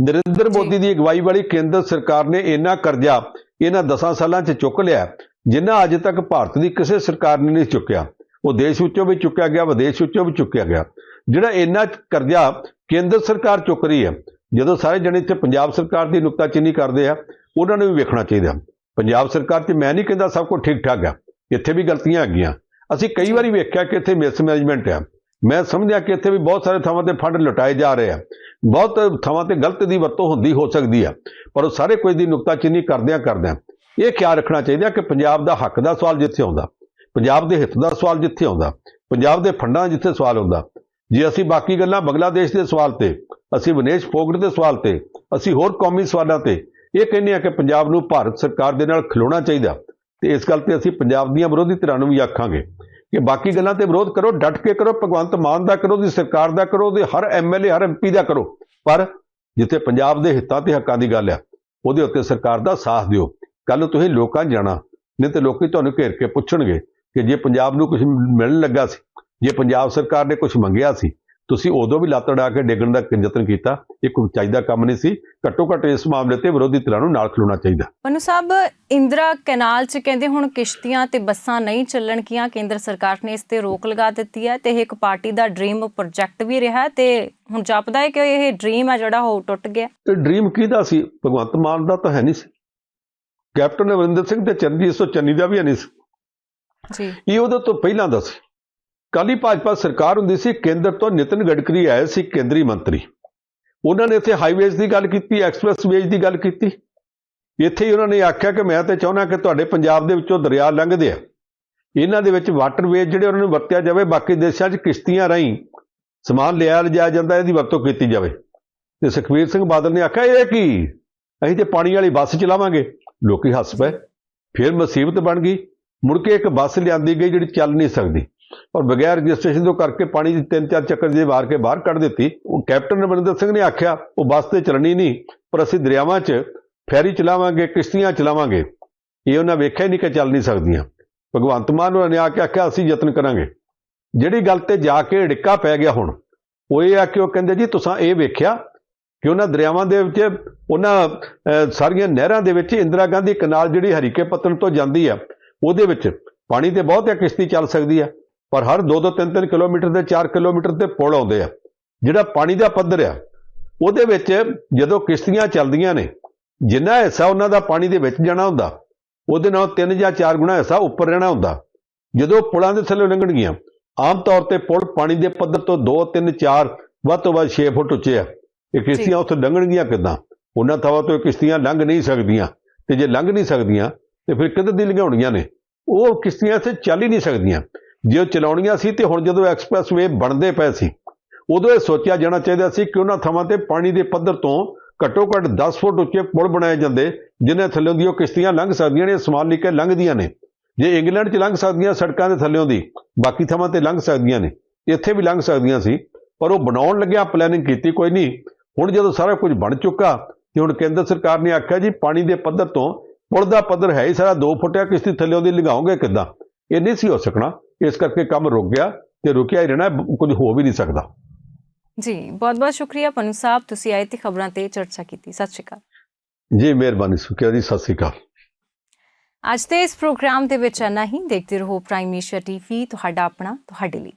ਨਰਿੰਦਰ। ਮੋਦੀ ਦੀ ਅਗਵਾਈ ਵਾਲੀ ਕੇਂਦਰ ਸਰਕਾਰ ਨੇ ਇੰਨਾ ਕਰਜ਼ਾ ਇਹਨਾਂ 10 ਸਾਲਾਂ 'ਚ ਚੁੱਕ ਲਿਆ ਜਿੰਨਾ ਅਜੇ ਤੱਕ ਭਾਰਤ ਦੀ ਕਿਸੇ ਸਰਕਾਰ ਨੇ ਨਹੀਂ ਚੁੱਕਿਆ। ਉਹ ਦੇਸ਼ ਵਿੱਚੋਂ ਵੀ ਚੁੱਕਿਆ ਗਿਆ ਵਿਦੇਸ਼ ਵਿੱਚੋਂ ਵੀ ਚੁੱਕਿਆ ਗਿਆ। ਜਿਹੜਾ ਇੰਨਾ ਕਰਜ਼ਾ ਕੇਂਦਰ ਸਰਕਾਰ ਚੁੱਕ ਰਹੀ ਹੈ। ਜਦੋਂ ਸਾਰੇ ਜਣੇ ਇੱਥੇ ਪੰਜਾਬ ਸਰਕਾਰ ਦੀ ਨੁਕਤਾਚੀਨੀ ਕਰਦੇ ਆ ਉਹਨਾਂ ਨੂੰ ਵੀ ਵੇਖਣਾ ਚਾਹੀਦਾ। ਪੰਜਾਬ ਸਰਕਾਰ 'ਚ ਮੈਂ ਨਹੀਂ ਕਹਿੰਦਾ ਸਭ ਕੁਝ ਠੀਕ ਠਾਕ ਆ ਇੱਥੇ ਵੀ ਗਲਤੀਆਂ ਹੈਗੀਆਂ। ਅਸੀਂ ਕਈ ਵਾਰੀ ਵੇਖਿਆ ਕਿ ਇੱਥੇ ਮਿਸਮੈਨੇਜਮੈਂਟ ਆ। ਮੈਂ ਸਮਝਿਆ ਕਿ ਇੱਥੇ ਵੀ ਬਹੁਤ ਸਾਰੇ ਥਾਵਾਂ ਤੇ ਫੰਡ ਲੁਟਾਏ ਜਾ ਰਹੇ ਆ। ਬਹੁਤ ਥਾਵਾਂ ਤੇ ਗਲਤ ਦੀ ਵਰਤੋਂ ਹੁੰਦੀ ਹੋ ਸਕਦੀ ਆ, ਪਰ ਉਹ ਸਾਰੇ ਕੁਝ ਦੀ ਨੁਕਤਾਚੀਨੀ ਕਰਦਿਆਂ ਕਰਦਿਆਂ ਇਹ ਖਿਆਲ ਰੱਖਣਾ ਚਾਹੀਦਾ ਕਿ ਪੰਜਾਬ ਦਾ ਹੱਕ ਦਾ ਸਵਾਲ ਜਿੱਥੇ ਆਉਂਦਾ, ਪੰਜਾਬ ਦੇ ਹਿੱਤ ਦਾ ਸਵਾਲ ਜਿੱਥੇ ਆਉਂਦਾ, ਪੰਜਾਬ ਦੇ ਫੰਡਾਂ ਜਿੱਥੇ ਸਵਾਲ ਆਉਂਦਾ ਜੇ ਅਸੀਂ ਬਾਕੀ ਗੱਲਾਂ ਬੰਗਲਾਦੇਸ਼ ਦੇ ਸਵਾਲ ਤੇ, ਅਸੀਂ ਵਿਨੇਸ਼ ਫੋਗਟ ਦੇ ਸਵਾਲ ਤੇ, ਅਸੀਂ ਹੋਰ ਕੌਮੀ ਸਵਾਲਾਂ ਤੇ, ਇਹ ਕਹਿੰਦੇ ਆ ਕਿ ਪੰਜਾਬ ਨੂੰ ਭਾਰਤ ਸਰਕਾਰ ਦੇ ਨਾਲ ਖਲੋਣਾ ਚਾਹੀਦਾ। ਤੇ ਇਸ ਗੱਲ ਤੇ ਅਸੀਂ ਪੰਜਾਬ ਦੀਆਂ ਵਿਰੋਧੀ ਧਿਰਾਂ ਨੂੰ ਵੀ ਆਖਾਂਗੇ। ਕਿ ਬਾਕੀ ਗੱਲਾਂ ਤੇ ਵਿਰੋਧ ਕਰੋ, ਡਟ ਕੇ ਕਰੋ, ਭਗਵੰਤ ਮਾਨ ਦਾ ਕਰੋ ਦੀ ਸਰਕਾਰ ਦਾ ਕਰੋ ਦੇ ਹਰ ਐਮਐਲਏ ਹਰ ਐਮਪੀ ਦਾ ਕਰੋ। ਪਰ ਜਿੱਥੇ ਪੰਜਾਬ ਦੇ ਹਿੱਤਾਂ ਤੇ ਹੱਕਾਂ ਦੀ ਗੱਲ ਆ, ਉਹਦੇ ਉੱਤੇ ਸਰਕਾਰ ਦਾ ਸਾਥ ਦਿਓ। ਕੱਲ ਤੁਸੀਂ ਲੋਕਾਂ ਜਾਣਾ, ਨਹੀਂ ਤੇ ਲੋਕੀ ਤੁਹਾਨੂੰ ਘੇਰ ਕੇ ਪੁੱਛਣਗੇ ਕਿ ਜੇ ਪੰਜਾਬ ਨੂੰ ਕੁਝ ਮਿਲਣ ਲੱਗਾ ਸੀ, ਜੇ ਪੰਜਾਬ ਸਰਕਾਰ ਨੇ ਕੁਝ ਮੰਗਿਆ ਸੀ ਤੁਸੀਂ ਉਦੋਂ ਵੀ ਲੱਤ ਅੜਾ ਕੇ ਡੇਗਣ ਦਾ ਯਤਨ ਕੀਤਾ ਇਹ ਕੋਈ ਚਾਹੀਦਾ ਕੰਮ ਨਹੀਂ ਸੀ ਘੱਟੋ ਘੱਟ ਇਸ ਮਾਮਲੇ ਤੇ ਵਿਰੋਧੀ ਧਿਰਾਂ ਨੂੰ ਨਾਲ ਖਲੋਣਾ ਚਾਹੀਦਾ। ਪਨੂ ਸਾਹਿਬ ਇੰਦਰਾ ਕੈਨਾਲ 'ਚ ਕਹਿੰਦੇ ਹੁਣ ਕਿਸ਼ਤੀਆਂ ਤੇ ਬੱਸਾਂ ਨਹੀਂ ਚੱਲਣਗੀਆਂ ਕੇਂਦਰ ਸਰਕਾਰ ਨੇ ਇਸ ਤੇ ਰੋਕ ਲਗਾ ਦਿੱਤੀ ਹੈ ਤੇ ਇਹ ਇੱਕ ਪਾਰਟੀ ਦਾ ਡ੍ਰੀਮ ਪ੍ਰੋਜੈਕਟ ਵੀ ਰਿਹਾ ਤੇ ਹੁਣ ਜਾਪਦਾ ਹੈ ਕਿ ਇਹ ਡ੍ਰੀਮ ਹੈ ਜਿਹੜਾ ਉਹ ਟੁੱਟ ਗਿਆ। ਇਹ ਡ੍ਰੀਮ ਕਿਹਦਾ ਸੀ? ਭਗਵੰਤ ਮਾਨ ਦਾ ਤਾਂ ਹੈ ਨਹੀਂ ਸੀ। ਕੈਪਟਨ ਅਮਰਿੰਦਰ ਸਿੰਘ ਤੇ ਸਿੰਘ ਚੰਨੀ ਦਾ ਵੀ ਹੈ ਨਹੀਂ ਸੀ। ਜੀ। ਇਹ ਉਹਦੇ ਤੋਂ ਪਹਿਲਾਂ ਦਾ ਸੀ। ਕਾਲੀ ਭਾਜਪਾ ਸਰਕਾਰ ਹੁੰਦੀ ਸੀ, ਕੇਂਦਰ ਤੋਂ ਨਿਤਨ ਗਡਕਰੀ ਆਏ ਸੀ ਕੇਂਦਰੀ ਮੰਤਰੀ। ਉਹਨਾਂ ਨੇ ਇੱਥੇ ਹਾਈਵੇਜ਼ ਦੀ ਗੱਲ ਕੀਤੀ ਐਕਸਪ੍ਰੈਸਵੇਜ਼ ਦੀ ਗੱਲ ਕੀਤੀ। ਇੱਥੇ ਹੀ ਉਹਨਾਂ ਨੇ ਆਖਿਆ ਕਿ ਮੈਂ ਤੇ ਚਾਹੁੰਦਾ ਕਿ ਤੁਹਾਡੇ ਪੰਜਾਬ ਦੇ ਵਿੱਚੋਂ ਦਰਿਆ ਲੰਘਦੇ ਆ। ਇਹਨਾਂ ਦੇ ਵਿੱਚ ਵਾਟਰਵੇਜ਼ ਜਿਹੜੇ ਉਹਨਾਂ ਨੂੰ ਵਰਤਿਆ ਜਾਵੇ, ਬਾਕੀ ਦੇਸ਼ਾਂ 'ਚ ਕਿਸ਼ਤੀਆਂ ਰਾਹੀਂ ਸਮਾਨ ਲਿਆ ਲਿਜਾਇਆ ਜਾਂਦਾ, ਇਹਦੀ ਵਰਤੋਂ ਕੀਤੀ ਜਾਵੇ। ਤੇ ਸੁਖਬੀਰ ਸਿੰਘ ਬਾਦਲ ਨੇ ਆਖਿਆ, ਇਹ ਕੀ? ਅਸੀਂ ਤੇ ਪਾਣੀ ਵਾਲੀ ਬੱਸ ਚਲਾਵਾਂਗੇ। ਲੋਕੀ ਹੱਸ ਪਏ। ਫਿਰ ਮੁਸੀਬਤ ਬਣ ਗਈ। ਮੁੜ ਕੇ ਇੱਕ ਬੱਸ ਲਿਆਂਦੀ ਗਈ ਜਿਹੜੀ ਚੱਲ ਨਹੀਂ ਸਕਦੀ। ਔਰ ਬਗੈਰ ਰਜਿਸਟ੍ਰੇਸ਼ਨ ਤੋਂ ਕਰਕੇ ਪਾਣੀ ਦੀ ਤਿੰਨ ਚਾਰ ਚੱਕਰ ਜੇ ਵਾਰ ਕੇ ਬਾਹਰ ਕੱਢ ਦਿੱਤੀ, ਉਹ ਕੈਪਟਨ ਅਮਰਿੰਦਰ ਸਿੰਘ ਨੇ ਆਖਿਆ, ਉਹ ਬੱਸ ਤੇ ਚੱਲਣੀ ਨਹੀਂ, ਪਰ ਅਸੀਂ ਦਰਿਆਵਾਂ 'ਚ ਫੈਰੀ ਚਲਾਵਾਂਗੇ, ਕਿਸ਼ਤੀਆਂ ਚਲਾਵਾਂਗੇ। ਇਹ ਉਹਨਾਂ ਵੇਖਿਆ ਨਹੀਂ ਕਿ ਚੱਲ ਨਹੀਂ ਸਕਦੀਆਂ। ਭਗਵੰਤ ਮਾਨ ਹੋਰਾਂ ਨੇ ਆ ਕੇ ਆਖਿਆ, ਅਸੀਂ ਯਤਨ ਕਰਾਂਗੇ। ਜਿਹੜੀ ਗੱਲ ਤੇ ਜਾ ਕੇ ਢਿੱਕਾ ਪੈ ਗਿਆ ਹੁਣ, ਉਹ ਇਹ ਆ ਕਿ ਉਹ ਕਹਿੰਦੇ, ਜੀ, ਤੁਸੀਂ ਇਹ ਵੇਖਿਆ ਕਿ ਉਹਨਾਂ ਦਰਿਆਵਾਂ ਦੇ ਵਿੱਚ, ਉਹਨਾਂ ਸਾਰੀਆਂ ਨਹਿਰਾਂ ਦੇ ਵਿੱਚ ਇੰਦਰਾ ਗਾਂਧੀ ਕਨਾਲ ਜਿਹੜੀ ਹਰੀਕੇ ਪੱਤਣ ਤੋਂ ਜਾਂਦੀ ਆ, ਉਹਦੇ ਵਿੱਚ ਪਾਣੀ ਤੇ ਬਹੁਤ ਹੈ ਕਿਸ਼ਤੀ ਚੱਲ ਸਕਦੀ ਆ। ਪਰ ਹਰ 2-2 3-3 ਕਿਲੋਮੀਟਰ ਤੇ 4 ਕਿਲੋਮੀਟਰ ਤੇ ਪੁਲ ਆਉਂਦੇ ਆ। ਜਿਹੜਾ ਪਾਣੀ ਦਾ ਪੱਧਰ ਆ ਉਹਦੇ ਵਿੱਚ ਜਦੋਂ ਕਿਸ਼ਤੀਆਂ ਚੱਲਦੀਆਂ ਨੇ ਜਿੰਨਾ ਹਿੱਸਾ ਉਹਨਾਂ ਦਾ ਪਾਣੀ ਦੇ ਵਿੱਚ ਜਾਣਾ ਹੁੰਦਾ ਉਹਦੇ ਨਾਲ 3 ਜਾਂ 4 ਗੁਣਾ ਹਿੱਸਾ ਉੱਪਰ ਰਹਿਣਾ ਹੁੰਦਾ। ਜਦੋਂ ਪੁਲਾਂ ਦੇ ਥੱਲੇ ਲੰਘਣਗੀਆਂ ਆਮ ਤੌਰ ਤੇ ਪੁਲ ਪਾਣੀ ਦੇ ਪੱਧਰ ਤੋਂ 2 3 4 ਵੱਧ ਤੋਂ ਵੱਧ 6 ਫੁੱਟ ਉੱਚੇ ਆ। ਇਹ ਕਿਸ਼ਤੀਆਂ ਉੱਥੇ ਲੰਘਣਗੀਆਂ ਕਿੱਦਾਂ? ਉਹਨਾਂ ਥਾਵਾਂ ਤੋਂ ਕਿਸ਼ਤੀਆਂ ਲੰਘ ਨਹੀਂ ਸਕਦੀਆਂ। ਤੇ ਜੇ ਲੰਘ ਨਹੀਂ ਸਕਦੀਆਂ ਤੇ ਫਿਰ ਕਿੱਧਰ ਦੀ ਲੰਘਾਉਣੀਆਂ ਨੇ? ਉਹ ਕਿਸ਼ਤੀਆਂ ਇੱਥੇ ਚੱਲ ਹੀ ਨਹੀਂ ਸਕਦੀਆਂ। ਜੇ ਉਹ ਚਲਾਉਣੀਆਂ ਸੀ ਤੇ ਹੁਣ ਜਦੋਂ ਐਕਸਪ੍ਰੈਸ ਵੇ ਬਣਦੇ ਪਏ ਸੀ, ਉਦੋਂ ਇਹ ਸੋਚਿਆ ਜਾਣਾ ਚਾਹੀਦਾ ਸੀ ਕਿ ਉਹਨਾਂ ਥਾਵਾਂ ਤੇ ਪਾਣੀ ਦੇ ਪੱਧਰ ਤੋਂ ਘੱਟੋ ਘੱਟ 10 ਫੁੱਟ ਉੱਚੇ ਪੁਲ ਬਣਾਏ ਜਾਂਦੇ, ਜਿਨ੍ਹਾਂ ਥੱਲੇ ਦੀ ਉਹ ਕਿਸ਼ਤੀਆਂ ਲੰਘ ਸਕਦੀਆਂ ਨੇ ਸਮਾਨ ਲੈ ਕੇ ਲੰਘਦੀਆਂ ਨੇ। ਜੇ ਇੰਗਲੈਂਡ 'ਚ ਲੰਘ ਸਕਦੀਆਂ ਸੜਕਾਂ ਦੇ ਥੱਲਿਓਂ ਦੀ, ਬਾਕੀ ਥਾਵਾਂ ਤੇ ਲੰਘ ਸਕਦੀਆਂ ਨੇ। ਇੱਥੇ ਵੀ ਲੰਘ ਸਕਦੀਆਂ ਸੀ, ਪਰ ਉਹ ਬਣਾਉਣ ਲੱਗਿਆ ਪਲੈਨਿੰਗ ਕੀਤੀ ਕੋਈ ਨਹੀਂ। ਹੁਣ ਜਦੋਂ ਸਾਰਾ ਕੁਝ ਬਣ ਚੁੱਕਾ, ਤੇ ਹੁਣ ਕੇਂਦਰ ਸਰਕਾਰ ਨੇ ਆਖਿਆ ਜੀ, ਪਾਣੀ ਦੇ ਪੱਧਰ ਤੋਂ ਪੁਲ ਦਾ ਪੱਧਰ ਹੈ ਹੀ ਸਾਰਾ 2 ਫੁੱਟਿਆ ਕਿਸ਼ਤੀ ਥੱਲਿਓਂ ਦੀ ਲੰਘਾਓਗੇ ਕਿੱਦਾਂ? ਇਹ ਨਹੀਂ ਸੀ ਹੋ ਸਕਣਾ। ਇਸ ਕਰਕੇ ਕੰਮ ਰੁਕ ਗਿਆ ਤੇ ਰੁਕਿਆ ਹੀ ਰਹਿਣਾ ਕੁਝ ਹੋ ਵੀ ਨਹੀਂ ਸਕਦਾ। ਜੀ ਬਹੁਤ ਬਹੁਤ ਸ਼ੁਕਰੀਆ ਪਨੂ ਸਾਹਿਬ ਤੁਸੀਂ ਆਏ ਤੇ ਖਬਰਾਂ ਤੇ ਚਰਚਾ ਕੀਤੀ। ਸਤਿ ਸ਼੍ਰੀ ਅਕਾਲ। ਜੀ ਮਿਹਰਬਾਨੀ ਸੁਖਿਆ ਜੀ ਸਤਿ ਸ੍ਰੀ ਅਕਾਲ। ਅੱਜ ਦੇ ਇਸ ਪ੍ਰੋਗਰਾਮ ਦੇ ਵਿੱਚ ਇੰਨਾ ਹੀ। ਦੇਖਦੇ ਰਹੋ ਪ੍ਰਾਈਮ ਏਸ਼ੀਆ ਟੀਵੀ ਤੁਹਾਡਾ ਆਪਣਾ ਤੁਹਾਡੇ ਲਈ।